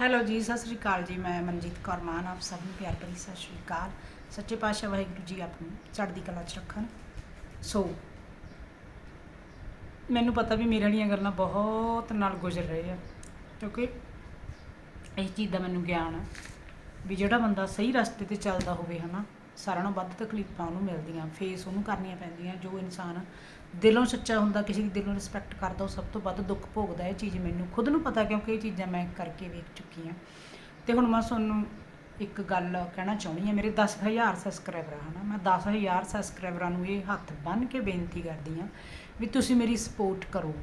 Hello ਜੀ, ਸਤਿ ਸ੍ਰੀ ਅਕਾਲ ਜੀ। ਮੈਂ ਮਨਜੀਤ ਕੌਰ ਮਾਨ, ਆਪ ਸਭ ਨੂੰ ਪਿਆਰ ਭਰੀ ਸਤਿ ਸ੍ਰੀ ਅਕਾਲ। ਸੱਚੇ ਪਾਤਸ਼ਾਹ ਵਾਹਿਗੁਰੂ ਜੀ ਆਪ ਨੂੰ ਚੜ੍ਹਦੀ ਕਲਾ 'ਚ ਰੱਖਣ। ਸੋ ਮੈਨੂੰ ਪਤਾ ਵੀ ਮੇਰੇ ਵਾਲੀਆਂ ਗੱਲਾਂ ਬਹੁਤ ਨਾਲ ਗੁਜ਼ਰ ਰਹੇ ਆ, ਕਿਉਂਕਿ ਇਸ ਚੀਜ਼ ਦਾ ਮੈਨੂੰ ਗਿਆਨ ਆ ਵੀ ਜਿਹੜਾ ਬੰਦਾ ਸਹੀ ਰਸਤੇ ਤੇ ਚੱਲਦਾ ਹੋਵੇ ਹਨਾ, ਸਾਰਿਆਂ ਨਾਲੋਂ ਵੱਧ ਤਕਲੀਫਾਂ ਉਹਨੂੰ ਮਿਲਦੀਆਂ ਫੇਸ ਉਹਨੂੰ ਕਰਨੀਆਂ ਪੈਂਦੀਆਂ, ਜੋ ਇਨਸਾਨ ਦਿਲੋਂ ਸੱਚਾ ਹੁੰਦਾ, ਕਿਸੇ ਦੀ ਦਿਲੋਂ ਰਿਸਪੈਕਟ ਕਰਦਾ, ਉਹ ਸਭ ਤੋਂ ਵੱਧ ਦੁੱਖ ਭੋਗਦਾ ਇਹ ਚੀਜ਼ ਮੈਨੂੰ। ਖੁਦ ਨੂੰ ਪਤਾ ਕਿਉਂਕਿ ਇਹ ਚੀਜ਼ਾਂ ਮੈਂ ਕਰਕੇ ਵੇਖ ਚੁੱਕੀ ਹਾਂ। ਤੇ ਹੁਣ ਮੈਂ ਤੁਹਾਨੂੰ ਇੱਕ ਗੱਲ ਕਹਿਣਾ ਚਾਹੁੰਦੀ ਹਾਂ, ਮੇਰੇ 10000 ਸਬਸਕ੍ਰਾਈਬਰ ਆ, ਹਨਾ। ਮੈਂ 10000 ਸਬਸਕ੍ਰਾਈਬਰਾਂ ਨੂੰ ਇਹ ਹੱਥ ਬੰਨ੍ਹ ਕੇ ਬੇਨਤੀ ਕਰਦੀ ਹਾਂ ਵੀ ਤੁਸੀਂ ਮੇਰੀ ਸਪੋਰਟ ਕਰੋ।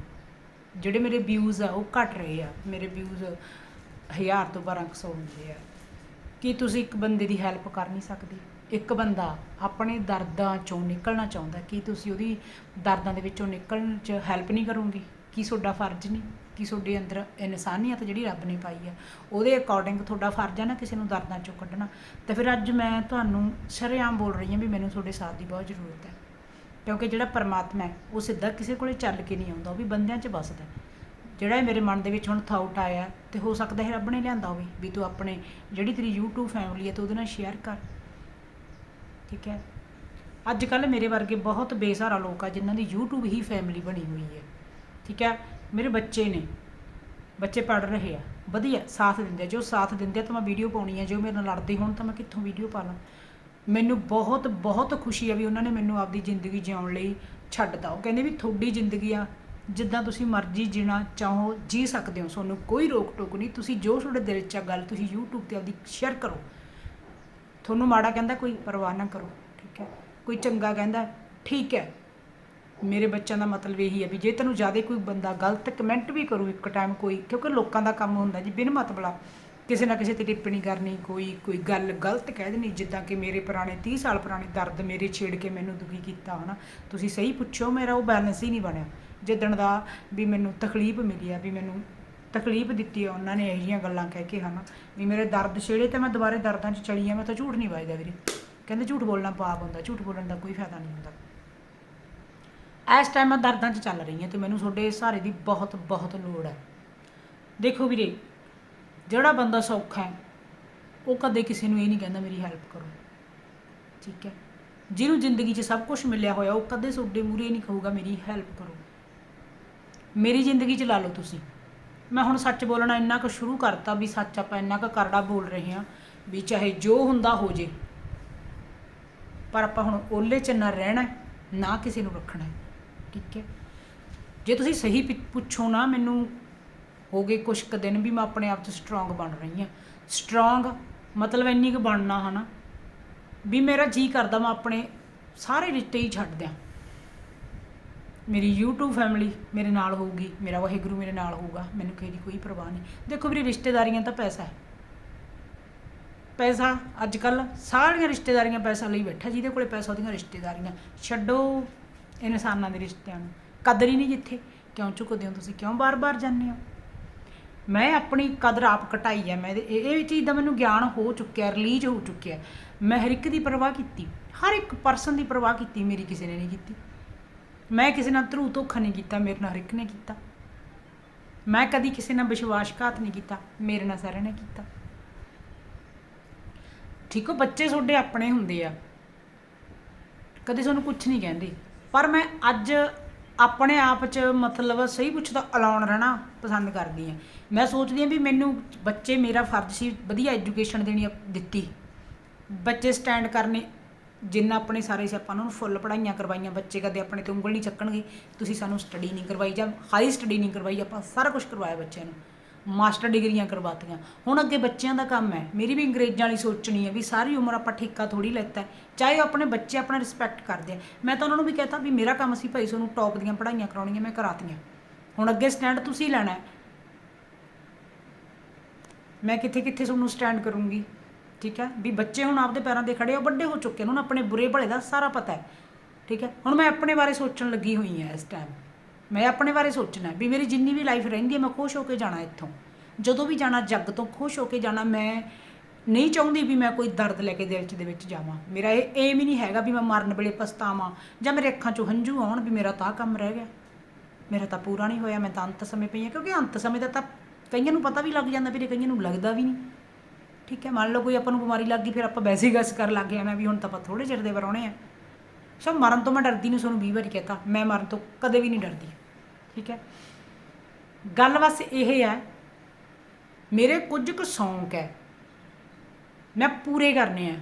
ਜਿਹੜੇ ਮੇਰੇ ਵਿਊਜ਼ ਆ, ਉਹ ਘਟ ਰਹੇ ਆ। ਮੇਰੇ ਵਿਊਜ਼ 1000 ਤੋਂ 1200 ਹੁੰਦੇ ਆ। ਕੀ ਤੁਸੀਂ ਇੱਕ ਬੰਦੇ ਦੀ ਹੈਲਪ ਕਰ ਨਹੀਂ ਸਕਦੇ? ਇੱਕ ਬੰਦਾ ਆਪਣੇ ਦਰਦਾਂ ਚੋਂ ਨਿਕਲਣਾ ਚਾਹੁੰਦਾ, ਕੀ ਤੁਸੀਂ ਉਹਦੀ ਦਰਦਾਂ ਦੇ ਵਿੱਚੋਂ ਨਿਕਲਣ 'ਚ ਹੈਲਪ ਨਹੀਂ ਕਰੋਗੇ? ਕੀ ਤੁਹਾਡਾ ਫਰਜ਼ ਨਹੀਂ? ਕੀ ਤੁਹਾਡੇ ਅੰਦਰ ਇਨਸਾਨੀਅਤ ਜਿਹੜੀ ਰੱਬ ਨੇ ਪਾਈ ਆ, ਉਹਦੇ ਅਕੋਰਡਿੰਗ ਤੁਹਾਡਾ ਫਰਜ਼ ਹੈ ਨਾ ਕਿਸੇ ਨੂੰ ਦਰਦਾਂ ਚੋਂ ਕੱਢਣਾ? ਤੇ ਫਿਰ ਅੱਜ ਮੈਂ ਤੁਹਾਨੂੰ ਸ਼ਰੇਆਮ ਬੋਲ ਰਹੀ ਹਾਂ ਵੀ ਮੈਨੂੰ ਤੁਹਾਡੇ ਸਾਥ ਦੀ ਬਹੁਤ ਜ਼ਰੂਰਤ ਹੈ। ਕਿਉਂਕਿ ਜਿਹੜਾ ਪਰਮਾਤਮਾ ਹੈ, ਉਹ ਸਿੱਧਾ ਕਿਸੇ ਕੋਲੇ ਚੱਲ ਕੇ ਨਹੀਂ ਆਉਂਦਾ, ਉਹ ਵੀ ਬੰਦਿਆਂ 'ਚ ਵੱਸਦਾ ਜਿਹੜਾ ਮੇਰੇ ਮਨ ਦੇ ਵਿੱਚ ਹੁਣ ਥਾਊਟ ਆਇਆ, ਤੇ ਹੋ ਸਕਦਾ ਹੈ ਰੱਬ ਨੇ ਲਿਆਂਦਾ ਹੋਵੇ, ਵੀ ਤੂੰ ਆਪਣੇ, ਜਿਹੜੀ ਤੇਰੀ YouTube ਫੈਮਿਲੀ ਹੈ, ਤੂੰ ਉਹਦੇ ਨਾਲ ਸ਼ੇਅਰ ਕਰ। ਠੀਕ ਹੈ। ਅੱਜ ਕੱਲ ਮੇਰੇ ਵਰਗੇ ਬਹੁਤ ਬੇਸਹਾਰਾ ਲੋਕ ਆ ਜਿਨ੍ਹਾਂ ਦੀ YouTube ਹੀ ਫੈਮਿਲੀ ਬਣੀ ਹੋਈ ਹੈ। ਠੀਕ ਹੈ। ਮੇਰੇ ਬੱਚੇ ਨੇ, ਬੱਚੇ ਪੜ ਰਹੇ ਆ। ਵਧੀਆ, ਸਾਥ ਦਿੰਦੇ ਆ। ਜੋ ਸਾਥ ਦਿੰਦੇ ਆ ਤਾਂ ਮੈਂ ਵੀਡੀਓ ਪਾਉਣੀ ਆ। ਜੋ ਮੇਰੇ ਨਾਲ ਲੜਦੇ ਹੋਣ ਤਾਂ ਮੈਂ ਕਿੱਥੋਂ ਵੀਡੀਓ ਪਾ ਲਾਂ? ਮੈਨੂੰ ਬਹੁਤ ਬਹੁਤ ਖੁਸ਼ੀ ਆ ਵੀ ਉਹਨਾਂ ਨੇ ਮੈਨੂੰ ਆਪਦੀ ਜ਼ਿੰਦਗੀ ਜਿਉਣ ਲਈ ਛੱਡਤਾ। ਉਹ ਕਹਿੰਦੇ ਵੀ ਤੁਹਾਡੀ ਜ਼ਿੰਦਗੀ ਆ, ਜਿੱਦਾਂ ਤੁਸੀਂ ਮਰਜ਼ੀ ਜੀਣਾ ਚਾਹੋ, ਜੀ ਸਕਦੇ ਹੋ। ਤੁਹਾਨੂੰ ਕੋਈ ਰੋਕ ਟੋਕ ਨਹੀਂ। ਤੁਸੀਂ ਜੋ ਤੁਹਾਡੇ ਦਿਲ 'ਚ ਆ ਗੱਲ, ਤੁਸੀਂ YouTube ਤੇ ਆਪਦੀ ਸ਼ੇਅਰ ਕਰੋ। ਤੁਹਾਨੂੰ ਮਾੜਾ ਕਹਿੰਦਾ, ਕੋਈ ਪਰਵਾਹ ਨਾ ਕਰੋ, ਠੀਕ ਹੈ? ਕੋਈ ਚੰਗਾ ਕਹਿੰਦਾ, ਠੀਕ ਹੈ। ਮੇਰੇ ਬੱਚਿਆਂ ਦਾ ਮਤਲਬ ਇਹੀ ਹੈ ਵੀ ਜੇ ਤੈਨੂੰ ਜ਼ਿਆਦਾ ਕੋਈ ਬੰਦਾ ਗਲਤ ਕਮੈਂਟ ਵੀ ਕਰੂ ਇੱਕ ਟਾਈਮ ਕੋਈ, ਕਿਉਂਕਿ ਲੋਕਾਂ ਦਾ ਕੰਮ ਹੁੰਦਾ ਜੀ, ਬਿਨ ਮਤਬਲਾ ਕਿਸੇ ਨਾ ਕਿਸੇ ਤੇ ਟਿੱਪਣੀ ਕਰਨੀ, ਕੋਈ ਕੋਈ ਗੱਲ ਗਲਤ ਕਹਿ ਦੇਣੀ, ਜਿੱਦਾਂ ਕਿ ਮੇਰੇ ਪੁਰਾਣੇ 30 ਸਾਲ ਪੁਰਾਣੇ ਦਰਦ ਮੇਰੇ ਛੇੜ ਕੇ ਮੈਨੂੰ ਦੁਖੀ ਕੀਤਾ, ਹਨਾ? ਤੁਸੀਂ ਸਹੀ ਪੁੱਛੋ, ਮੇਰਾ ਉਹ ਬੈਲੈਂਸ ਹੀ ਨਹੀਂ ਬਣਿਆ। ਜਿੱਦਣ ਦਾ ਵੀ ਮੈਨੂੰ ਤਕਲੀਫ ਮਿਲੀ ਆ, ਵੀ ਮੈਨੂੰ ਤਕਲੀਫ ਦਿੱਤੀ ਆ ਉਹਨਾਂ ਨੇ ਇਹੋ ਜਿਹੀਆਂ ਗੱਲਾਂ ਕਹਿ ਕੇ ਹਨਾ, ਵੀ ਮੇਰੇ ਦਰਦ ਛੇੜੇ ਤੇ ਮੈਂ ਦੁਬਾਰੇ ਦਰਦਾਂ 'ਚ ਚਲੀ ਆ ਮੈਂ ਤਾਂ ਝੂਠ ਨਹੀਂ ਵੱਜਦਾ ਵੀਰੇ। ਕਹਿੰਦੇ ਝੂਠ ਬੋਲਣਾ ਪਾਪ ਹੁੰਦਾ, ਝੂਠ ਬੋਲਣ ਦਾ ਕੋਈ ਫਾਇਦਾ ਨਹੀਂ ਹੁੰਦਾ। ਇਸ ਟਾਈਮ ਮੈਂ ਦਰਦਾਂ 'ਚ ਚੱਲ ਰਹੀ ਹਾਂ ਤੇ ਮੈਨੂੰ ਤੁਹਾਡੇ ਸਹਾਰੇ ਦੀ ਬਹੁਤ ਬਹੁਤ ਲੋੜ ਹੈ। ਦੇਖੋ ਵੀਰੇ, ਜਿਹੜਾ ਬੰਦਾ ਸੌਖਾ ਹੈ, ਉਹ ਕਦੇ ਕਿਸੇ ਨੂੰ ਇਹ ਨਹੀਂ ਕਹਿੰਦਾ ਮੇਰੀ ਹੈਲਪ ਕਰੋ। ਠੀਕ ਹੈ? ਜਿਹਨੂੰ ਜ਼ਿੰਦਗੀ 'ਚ ਸਭ ਕੁਝ ਮਿਲਿਆ ਹੋਇਆ, ਉਹ ਕਦੇ ਤੁਹਾਡੇ ਮੂਹਰੇ ਨਹੀਂ ਕਹੂਗਾ ਮੇਰੀ ਹੈਲਪ ਕਰੋ। ਮੇਰੀ ਜ਼ਿੰਦਗੀ 'ਚ ਲਾ ਲਓ ਤੁਸੀਂ। ਮੈਂ ਹੁਣ ਸੱਚ ਬੋਲਣਾ ਇੰਨਾ ਕੁ ਸ਼ੁਰੂ ਕਰਤਾ ਵੀ ਸੱਚ ਆਪਾਂ ਇੰਨਾ ਕੁ ਕਰੜਾ ਬੋਲ ਰਹੇ ਹਾਂ ਵੀ ਚਾਹੇ ਜੋ ਹੁੰਦਾ ਹੋ ਜੇ। ਪਰ ਆਪਾਂ ਹੁਣ ਓਲੇ ਚ ਨਾ ਰਹਿਣਾ ਨਾ ਕਿਸੇ ਨੂੰ ਰੱਖਣਾ ਠੀਕ ਹੈ? ਜੇ ਤੁਸੀਂ ਸਹੀ ਪਿ- ਪੁੱਛੋ ਨਾ ਮੈਨੂੰ, ਹੋ ਗਏ ਕੁਛ ਕੁ ਦਿਨ ਵੀ ਮੈਂ ਆਪਣੇ ਆਪ 'ਚ ਸਟਰੋਂਗ ਬਣ ਰਹੀ ਹਾਂ। ਸਟਰੋਂਗ ਮਤਲਬ ਇੰਨੀ ਕੁ ਬਣਨਾ ਹਨਾ ਵੀ ਮੇਰਾ ਜੀ ਕਰਦਾ ਮੈਂ ਆਪਣੇ ਸਾਰੇ ਰਿਸ਼ਤੇ ਹੀ ਛੱਡ ਦਿਆਂ। ਮੇਰੀ YouTube ਫੈਮਿਲੀ ਮੇਰੇ ਨਾਲ ਹੋਊਗੀ, ਮੇਰਾ ਵਾਹਿਗੁਰੂ ਮੇਰੇ ਨਾਲ ਹੋਊਗਾ, ਮੈਨੂੰ ਕਿਸੇ ਦੀ ਕੋਈ ਪਰਵਾਹ ਨਹੀਂ। ਦੇਖੋ ਵੀਰੇ, ਰਿਸ਼ਤੇਦਾਰੀਆਂ ਤਾਂ ਪੈਸਾ ਹੈ। ਪੈਸਾ ਅੱਜ ਕੱਲ ਸਾਰੀਆਂ ਰਿਸ਼ਤੇਦਾਰੀਆਂ ਪੈਸਾ ਲਈ ਬੈਠਾ, ਜਿਹਦੇ ਕੋਲੇ ਪੈਸਾ ਉਹਦੀਆਂ ਰਿਸ਼ਤੇਦਾਰੀਆਂ। ਛੱਡੋ ਇਨਸਾਨਾਂ ਦੇ ਰਿਸ਼ਤਿਆਂ ਨੂੰ। ਕਦਰ ਹੀ ਨਹੀਂ ਜਿੱਥੇ। ਕਿਉਂ ਚੁੱਕਦੇ ਹੋ ਤੁਸੀਂ? ਕਿਉਂ ਬਾਰ-ਬਾਰ ਜਾਂਦੇ ਹੋ? ਮੈਂ ਆਪਣੀ ਕਦਰ ਆਪ ਘਟਾਈ ਹੈ। ਮੈਂ ਇਹਦੇ- ਇਹ ਇਹ ਚੀਜ਼ ਦਾ ਮੈਨੂੰ ਗਿਆਨ ਹੋ ਚੁੱਕਿਆ ਰਿਲੀਜ਼ ਹੋ ਚੁੱਕਿਆ। ਮੈਂ ਹਰ ਇੱਕ ਦੀ ਪਰਵਾਹ ਕੀਤੀ। ਹਰ ਇੱਕ ਪਰਸਨ ਦੀ ਪਰਵਾਹ ਕੀਤੀ, ਮੇਰੀ ਕਿਸੇ ਨੇ ਨਹੀਂ ਕੀਤੀ। ਮੈਂ ਕਿਸੇ ਨਾਲ ਧਰੂ ਧੋਖਾ ਨਹੀਂ ਕੀਤਾ, ਮੇਰੇ ਨਾਲ ਹਰ ਇੱਕ ਨੇ ਕੀਤਾ। ਮੈਂ ਕਦੀ ਕਿਸੇ ਨਾਲ ਵਿਸ਼ਵਾਸਘਾਤ ਨਹੀਂ ਕੀਤਾ, ਮੇਰੇ ਨਾਲ ਸਾਰਿਆਂ ਨੇ ਕੀਤਾ। ਠੀਕ ਹੋ ਬੱਚੇ ਤੁਹਾਡੇ ਆਪਣੇ ਹੁੰਦੇ ਆ। ਕਦੇ ਤੁਹਾਨੂੰ ਕੁਝ ਨਹੀਂ ਕਹਿੰਦੇ। ਪਰ ਮੈਂ ਅੱਜ ਆਪਣੇ ਆਪ 'ਚ ਮਤਲਬ ਸਹੀ ਪੁੱਛਦਾ ਅਲਾਉਣ ਰਹਿਣਾ ਪਸੰਦ ਕਰਦੀ ਹਾਂ ਮੈਂ ਸੋਚਦੀ ਹਾਂ ਵੀ ਮੈਨੂੰ ਬੱਚੇ ਮੇਰਾ ਫਰਜ਼ ਸੀ, ਵਧੀਆ ਐਜੂਕੇਸ਼ਨ ਦੇਣੀ ਦਿੱਤੀ। ਬੱਚੇ ਸਟੈਂਡ ਕਰਨੇ ਜਿੰਨਾ ਆਪਣੇ ਸਾਰੇ ਸੀ ਆਪਾਂ ਉਹਨਾਂ ਨੂੰ ਫੁੱਲ ਪੜਾਈਆਂ ਕਰਵਾਈਆਂ, ਬੱਚੇ ਕਦੇ ਆਪਣੇ ਤੇ ਉਂਗਲ ਨਹੀਂ ਚੱਕਣਗੇ, ਤੁਸੀਂ ਸਾਨੂੰ ਸਟੱਡੀ ਨਹੀਂ ਕਰਵਾਈ ਜਾਂ ਹਾਈ ਸਟੱਡੀ ਨਹੀਂ ਕਰਵਾਈ, ਆਪਾਂ ਸਾਰਾ ਕੁਝ ਕਰਵਾਇਆ ਬੱਚਿਆਂ ਨੂੰ। ਮਾਸਟਰ ਡਿਗਰੀਆਂ ਕਰਵਾਤੀਆਂ। ਹੁਣ ਅੱਗੇ ਬੱਚਿਆਂ ਦਾ ਕੰਮ ਹੈ। ਮੇਰੀ ਵੀ ਅੰਗਰੇਜ਼ਾਂ ਵਾਲੀ ਸੋਚਣੀ ਹੈ ਵੀ ਸਾਰੀ ਉਮਰ ਆਪਾਂ ਠੇਕਾ ਥੋੜੀ ਲੈਤਾ ਚਾਹੇ ਉਹ ਆਪਣੇ ਬੱਚੇ ਆਪਣਾ ਰਿਸਪੈਕਟ ਕਰਦੇ ਆ ਮੈਂ ਤਾਂ ਉਹਨਾਂ ਨੂੰ ਵੀ ਕਹਤਾ ਵੀ ਮੇਰਾ ਕੰਮ ਸੀ ਭਾਈ ਤੁਹਾਨੂੰ ਟੌਪ ਦੀਆਂ ਪੜ੍ਹਾਈਆਂ ਕਰਾਉਣੀਆਂ, ਮੈਂ ਕਰਾਤੀਆਂ। ਹੁਣ ਅੱਗੇ ਸਟੈਂਡ ਤੁਸੀਂ ਲੈਣਾ ਮੈਂ ਕਿੱਥੇ ਕਿੱਥੇ ਤੁਹਾਨੂੰ ਸਟੈਂਡ ਕਰੂੰਗੀ? ਠੀਕ ਹੈ? ਵੀ ਬੱਚੇ ਹੁਣ ਆਪਦੇ ਪੈਰਾਂ ਤੇ ਖੜੇ ਆ ਵੱਡੇ ਹੋ ਚੁੱਕੇ ਨੇ, ਹੁਣ ਆਪਣੇ ਬੁਰੇ ਭਲੇ ਦਾ ਸਾਰਾ ਪਤਾ ਹੈ। ਠੀਕ ਹੈ? ਹੁਣ ਮੈਂ ਆਪਣੇ ਬਾਰੇ ਸੋਚਣ ਲੱਗੀ ਹੋਈ ਹਾਂ ਇਸ ਟਾਈਮ ਮੈਂ ਆਪਣੇ ਬਾਰੇ ਸੋਚਣਾ ਵੀ ਮੇਰੀ ਜਿੰਨੀ ਵੀ ਲਾਈਫ ਰਹਿੰਦੀ ਹੈ, ਮੈਂ ਖੁਸ਼ ਹੋ ਕੇ ਜਾਣਾ ਇੱਥੋਂ। ਜਦੋਂ ਵੀ ਜਾਣਾ, ਜੱਗ ਤੋਂ ਖੁਸ਼ ਹੋ ਕੇ ਜਾਣਾ, ਮੈਂ ਨਹੀਂ ਚਾਹੁੰਦੀ ਵੀ ਮੈਂ ਕੋਈ ਦਰਦ ਲੈ ਕੇ ਦਿਲ 'ਚ ਦੇ ਵਿੱਚ ਜਾਵਾਂ। ਮੇਰਾ ਇਹ ਏਮ ਹੀ ਨਹੀਂ ਹੈਗਾ ਵੀ ਮੈਂ ਮਰਨ ਵੇਲੇ ਪਛਤਾਵਾਂ ਜਾਂ ਮੇਰੇ ਅੱਖਾਂ 'ਚੋਂ ਹੰਝੂ ਆਉਣ ਵੀ ਮੇਰਾ ਤਾਂ ਕੰਮ ਰਹਿ ਗਿਆ। ਮੇਰਾ ਤਾਂ ਪੂਰਾ ਨਹੀਂ ਹੋਇਆ, ਮੈਂ ਤਾਂ ਅੰਤ ਸਮੇਂ ਪਈ ਹਾਂ, ਕਿਉਂਕਿ ਅੰਤ ਸਮੇਂ ਦਾ ਤਾਂ ਕਈਆਂ ਨੂੰ ਪਤਾ ਵੀ ਲੱਗ ਜਾਂਦਾ ਵੀਰੇ ਕਈਆਂ ਨੂੰ ਲੱਗਦਾ ਵੀ ਨਹੀਂ। ਠੀਕ ਹੈ, ਮੰਨ ਲਓ ਕੋਈ ਆਪਾਂ ਨੂੰ ਬਿਮਾਰੀ ਲੱਗ ਗਈ, ਫਿਰ ਆਪਾਂ ਵੈਸੇ ਹੀ ਗੈਸ ਕਰ ਲੱਗ ਗਏ ਮੈਂ ਵੀ ਹੁਣ ਤਾਂ ਆਪਾਂ ਥੋੜੇ ਚਿਰ ਦੇ ਵਰਾਉਣੇ ਆ। ਸੋ ਮਰਨ ਤੋਂ ਮੈਂ ਡਰਦੀ ਨਹੀਂ ਤੁਹਾਨੂੰ 20 ਵਾਰੀ ਕਹਤਾ, ਮੈਂ ਮਰਨ ਤੋਂ ਕਦੇ ਵੀ ਨਹੀਂ ਡਰਦੀ, ਠੀਕ ਹੈ। ਗੱਲ ਬਸ ਇਹ ਹੈ, ਮੇਰੇ ਕੁਝ ਕੁ ਸ਼ੌਂਕ ਹੈ, ਮੈਂ ਪੂਰੇ ਕਰਨੇ ਆ।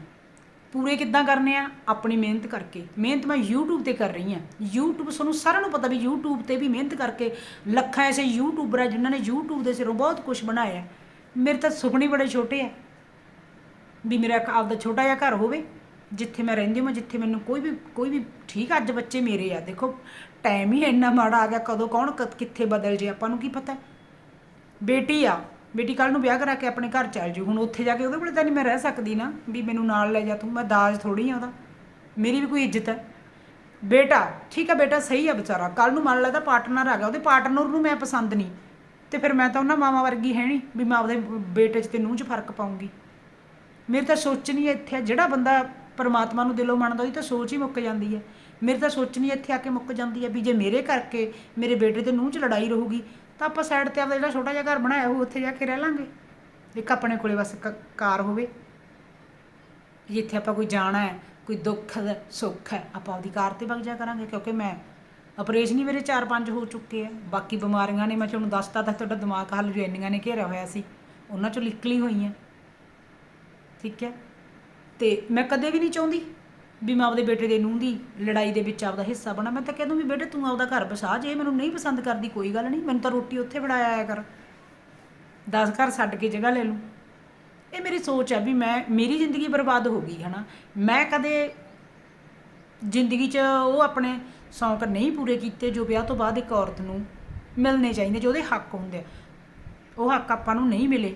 ਪੂਰੇ ਕਿੱਦਾਂ ਕਰਨੇ ਆ? ਆਪਣੀ ਮਿਹਨਤ ਕਰਕੇ। ਮਿਹਨਤ ਮੈਂ YouTube ਤੇ ਕਰ ਰਹੀ ਹਾਂ। YouTube ਤੁਹਾਨੂੰ ਸਾਰਿਆਂ ਨੂੰ ਪਤਾ ਵੀ YouTube ਤੇ ਵੀ ਮਿਹਨਤ ਕਰਕੇ ਲੱਖਾਂ ਐਸੇ ਯੂਟਿਊਬਰ ਆ ਜਿਨ੍ਹਾਂ ਨੇ YouTube ਦੇ ਸਿਰੋਂ ਬਹੁਤ ਕੁਝ ਬਣਾਇਆ। ਮੇਰੇ ਤਾਂ ਸੁਪਨੇ ਬੜੇ ਛੋਟੇ ਆ। ਵੀ ਮੇਰਾ ਇੱਕ ਆਪਦਾ ਛੋਟਾ ਜਿਹਾ ਘਰ ਹੋਵੇ, ਜਿੱਥੇ ਮੈਂ ਰਹਿੰਦੀ ਹਾਂ ਜਿੱਥੇ ਮੈਨੂੰ ਕੋਈ ਵੀ ਕੋਈ ਵੀ ਠੀਕ ਅੱਜ ਬੱਚੇ ਮੇਰੇ ਆ। ਦੇਖੋ ਟਾਈਮ ਹੀ ਇੰਨਾ ਮਾੜਾ ਆ ਗਿਆ, ਕਦੋਂ ਕੌਣ ਕ- ਕਿੱਥੇ ਬਦਲ ਜੇ, ਆਪਾਂ ਨੂੰ ਕੀ ਪਤਾ? ਬੇਟੀ ਆ, ਬੇਟੀ ਕੱਲ ਨੂੰ ਵਿਆਹ ਕਰਾ ਕੇ ਆਪਣੇ ਘਰ ਚੱਲ ਜੂ ਹੁਣ ਉੱਥੇ ਜਾ ਕੇ ਉਹਦੇ ਕੋਲੇ ਤਾਂ ਨਹੀਂ ਮੈਂ ਰਹਿ ਸਕਦੀ ਨਾ, ਵੀ ਮੈਨੂੰ ਨਾਲ ਲੈ ਜਾ ਤੂੰ, ਮੈਂ ਦਾਜ ਥੋੜੀ ਆ ਉਹਦਾ। ਮੇਰੀ ਵੀ ਕੋਈ ਇੱਜ਼ਤ ਹੈ। ਬੇਟਾ, ਠੀਕ ਆ ਬੇਟਾ, ਸਹੀ ਆ ਵਿਚਾਰਾ। ਕੱਲ ਨੂੰ ਮੰਨ ਲੈਦਾ ਪਾਰਟਨਰ ਆ ਗਿਆ ਉਹਦੇ ਪਾਰਟਨਰ ਨੂੰ ਮੈਂ ਪਸੰਦ ਨਹੀਂ। ਤੇ ਫਿਰ ਮੈਂ ਤਾਂ ਉਹਨਾਂ ਮਾਵਾਂ ਵਰਗੀ ਹੈ ਨਹੀਂ, ਵੀ ਮੈਂ ਆਪਦੇ ਬੇਟੇ 'ਚ ਤੇ ਨੂੰਹ 'ਚ ਫ਼ਰਕ ਪਾਉਂਗੀ। ਮੇਰੀ ਤਾਂ ਸੋਚਣੀ ਨਹੀਂ ਇੱਥੇ ਆ, ਜਿਹੜਾ ਬੰਦਾ ਪਰਮਾਤਮਾ ਨੂੰ ਦਿਲੋਂ ਮੰਨਦਾ ਉਹਦੀ ਤਾਂ ਸੋਚ ਹੀ ਮੁੱਕ ਜਾਂਦੀ ਹੈ। ਮੇਰੀ ਤਾਂ ਸੋਚਣੀ ਇੱਥੇ ਆ ਕੇ ਮੁੱਕ ਜਾਂਦੀ ਹੈ ਵੀ ਜੇ ਮੇਰੇ ਕਰਕੇ ਮੇਰੇ ਬੇਟੇ ਤੇ ਨੂੰਹ 'ਚ ਲੜਾਈ ਰਹੂਗੀ ਤਾਂ ਆਪਾਂ ਸਾਈਡ ਤੇ ਆਪਦਾ ਜਿਹੜਾ ਛੋਟਾ ਜਿਹਾ ਘਰ ਬਣਾਇਆ ਉਹ ਉੱਥੇ ਜਾ ਕੇ ਰਹਿ ਲਾਂਗੇ। ਇੱਕ ਆਪਣੇ ਕੋਲੇ ਬਸ ਕ- ਕਾਰ ਹੋਵੇ। ਜਿੱਥੇ ਆਪਾਂ ਕੋਈ ਜਾਣਾ ਹੈ ਕੋਈ ਦੁੱਖ ਹੈ ਸੁੱਖ ਹੈ ਆਪਾਂ ਉਹਦੀ ਕਾਰ ਤੇ ਵਗ ਜਾ ਕਰਾਂਗੇ ਕਿਉਂਕਿ ਮੈਂ ਆਪਰੇਸ਼ਨ ਹੀ ਮੇਰੇ 4-5 ਹੋ ਚੁੱਕੇ ਆ ਬਾਕੀ ਬਿਮਾਰੀਆਂ ਨੇ ਮੈਂ ਤੁਹਾਨੂੰ ਦੱਸਤਾ ਤਾਂ ਤੁਹਾਡਾ ਦਿਮਾਗ ਹੱਲ ਜੋ ਇੰਨੀਆਂ ਨੇ ਘੇਰਿਆ ਹੋਇਆ ਸੀ ਉਹਨਾਂ ਚੋਂ ਨਿਕਲੀ ਹੋਈਆਂ ਠੀਕ ਹੈ। ਤੇ ਮੈਂ ਕਦੇ ਵੀ ਨਹੀਂ ਚਾਹੁੰਦੀ ਵੀ ਮੈਂ ਆਪਦੇ ਬੇਟੇ ਦੇ ਨੂੰਹ ਦੀ ਲੜਾਈ ਦੇ ਵਿੱਚ ਆਪਦਾ ਹਿੱਸਾ ਬਣਾ। ਮੈਂ ਤਾਂ ਕਹਿ ਵੀ ਬੇਟੇ ਤੂੰ ਆਪਦਾ ਘਰ ਬਸਾ ਜੇ ਮੈਨੂੰ ਨਹੀਂ ਪਸੰਦ ਕਰਦੀ, ਕੋਈ ਗੱਲ ਨਹੀਂ। ਮੈਨੂੰ ਤਾਂ ਰੋਟੀ ਉੱਥੇ ਬਣਾਇਆ ਆਇਆ ਕਰ। 10 ਘਰ ਛੱਡ ਕੇ ਜਗ੍ਹਾ ਲੈ ਲੂੰ ਇਹ ਮੇਰੀ ਸੋਚ ਹੈ ਵੀ ਮੈਂ, ਮੇਰੀ ਜ਼ਿੰਦਗੀ ਬਰਬਾਦ ਹੋ ਗਈ, ਹਨਾ। ਮੈਂ ਕਦੇ ਜ਼ਿੰਦਗੀ 'ਚ ਉਹ ਆਪਣੇ ਸ਼ੌਂਕ ਨਹੀਂ ਪੂਰੇ ਕੀਤੇ ਜੋ ਵਿਆਹ ਤੋਂ ਬਾਅਦ ਇੱਕ ਔਰਤ ਨੂੰ ਮਿਲਣੇ ਚਾਹੀਦੇ, ਜੋ ਉਹਦੇ ਹੱਕ ਹੁੰਦੇ ਆ। ਉਹ ਹੱਕ ਆਪਾਂ ਨੂੰ ਨਹੀਂ ਮਿਲੇ।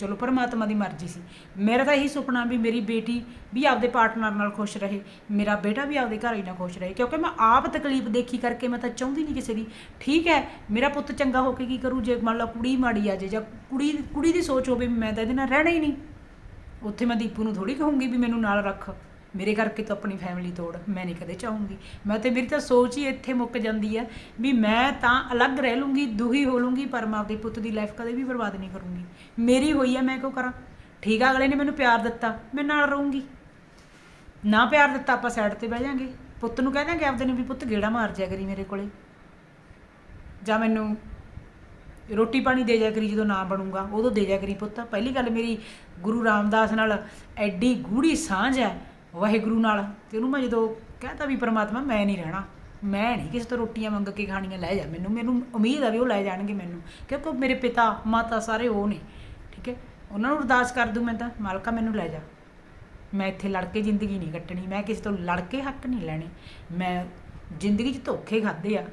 ਚਲੋ ਪਰਮਾਤਮਾ ਦੀ ਮਰਜ਼ੀ ਸੀ। ਮੇਰਾ ਤਾਂ ਇਹੀ ਸੁਪਨਾ ਵੀ ਮੇਰੀ ਬੇਟੀ ਵੀ ਆਪਦੇ ਪਾਰਟਨਰ ਨਾਲ ਖੁਸ਼ ਰਹੇ, ਮੇਰਾ ਬੇਟਾ ਵੀ ਆਪਦੇ ਘਰ ਹੀ ਨਾਲ ਖੁਸ਼ ਰਹੇ, ਕਿਉਂਕਿ ਮੈਂ ਆਪ ਤਕਲੀਫ ਦੇਖੀ ਕਰਕੇ ਮੈਂ ਤਾਂ ਚਾਹੁੰਦੀ ਨਹੀਂ ਕਿਸੇ ਦੀ। ਠੀਕ ਹੈ, ਮੇਰਾ ਪੁੱਤ ਚੰਗਾ ਹੋ ਕੇ ਕੀ ਕਰੂ, ਜੇ ਮੰਨ ਲਓ ਕੁੜੀ ਮਾੜੀ ਆ ਜੇ ਜਾਂ ਕੁੜੀ ਕੁੜੀ ਦੀ ਸੋਚ ਹੋਵੇ ਵੀ ਮੈਂ ਤਾਂ ਇਹਦੇ ਨਾਲ ਰਹਿਣਾ ਹੀ ਨਹੀਂ। ਉੱਥੇ ਮੈਂ ਦੀਪੂ ਨੂੰ ਥੋੜੀ ਕਹੂੰਗੀ ਵੀ ਮੈਨੂੰ ਨਾਲ ਰੱਖ। ਮੇਰੇ ਕਰਕੇ ਤਾਂ ਆਪਣੀ ਫੈਮਿਲੀ ਤੋੜ, ਮੈਂ ਨਹੀਂ ਕਦੇ ਚਾਹੂੰਗੀ। ਮੈਂ ਤੇ ਮੇਰੀ ਤਾਂ ਸੋਚ ਹੀ ਇੱਥੇ ਮੁੱਕ ਜਾਂਦੀ ਆ ਵੀ ਮੈਂ ਤਾਂ ਅਲੱਗ ਰਹਿ ਲੂੰਗੀ, ਦੁਖੀ ਹੋ ਲੂੰਗੀ, ਪਰ ਮੈਂ ਆਪਦੇ ਪੁੱਤ ਦੀ ਲਾਈਫ ਕਦੇ ਵੀ ਬਰਬਾਦ ਨਹੀਂ ਕਰੂੰਗੀ। ਮੇਰੀ ਹੋਈ ਹੈ ਮੈਂ ਕਿਉਂ ਕਰਾਂ? ਠੀਕ ਆ, ਅਗਲੇ ਨੇ ਮੈਨੂੰ ਪਿਆਰ ਦਿੱਤਾ, ਮੈਂ ਨਾਲ ਰਹੂੰਗੀ। ਨਾ ਪਿਆਰ ਦਿੱਤਾ, ਆਪਾਂ ਸਾਈਡ ਤੇ ਬਹਿ ਜਾਾਂਗੇ। ਪੁੱਤ ਨੂੰ ਕਹਿ ਦਾਂਗੇ ਆਪਦੇ ਨੂੰ ਵੀ, ਪੁੱਤ, ਗੇੜਾ ਮਾਰ ਜਾ ਕਰੀ ਮੇਰੇ ਕੋਲੇ। ਜਾਂ ਮੈਨੂੰ ਰੋਟੀ ਪਾਣੀ ਦੇ ਜਾ ਕਰੀ ਜਦੋਂ ਨਾ ਬਣੂਗਾ, ਉਦੋਂ ਦੇ ਜਾ ਕਰੀ ਪੁੱਤ। ਪਹਿਲੀ ਗੱਲ ਮੇਰੀ ਗੁਰੂ ਰਾਮਦਾਸ ਨਾਲ ਐਡੀ ਗੂੜੀ ਸਾਂਝ ਹੈ ਵਾਹਿਗੁਰੂ ਨਾਲ ਤੇ ਉਹਨੂੰ ਮੈਂ ਜਦੋਂ ਕਹਤਾ ਵੀ ਪ੍ਰਮਾਤਮਾ ਮੈਂ ਨਹੀਂ ਰਹਿਣਾ, ਮੈਂ ਨਹੀਂ ਕਿਸੇ ਤੋਂ ਰੋਟੀਆਂ ਮੰਗ ਕੇ ਖਾਣੀਆਂ, ਲੈ ਜਾ ਮੈਨੂੰ ਮੈਨੂੰ ਉਮੀਦ ਆ ਵੀ ਉਹ ਲੈ ਜਾਣਗੇ ਮੈਨੂੰ, ਕਿਉਂਕਿ ਮੇਰੇ ਪਿਤਾ, ਮਾਤਾ ਸਾਰੇ ਉਹ ਨੇ, ਠੀਕ ਹੈ? ਉਹਨਾਂ ਨੂੰ ਅਰਦਾਸ ਕਰ ਦੂੰ ਮੈਂ ਤਾਂ, ਮਾਲਕਾ ਮੈਨੂੰ ਲੈ ਜਾ। ਮੈਂ ਇੱਥੇ ਲੜ ਕੇ ਜ਼ਿੰਦਗੀ ਨਹੀਂ ਕੱਟਣੀ, ਮੈਂ ਕਿਸੇ ਤੋਂ ਲੜ ਕੇ ਹੱਕ ਨਹੀਂ ਲੈਣੇ, ਮੈਂ ਜ਼ਿੰਦਗੀ 'ਚ ਧੋਖੇ ਖਾਦੇ ਆ,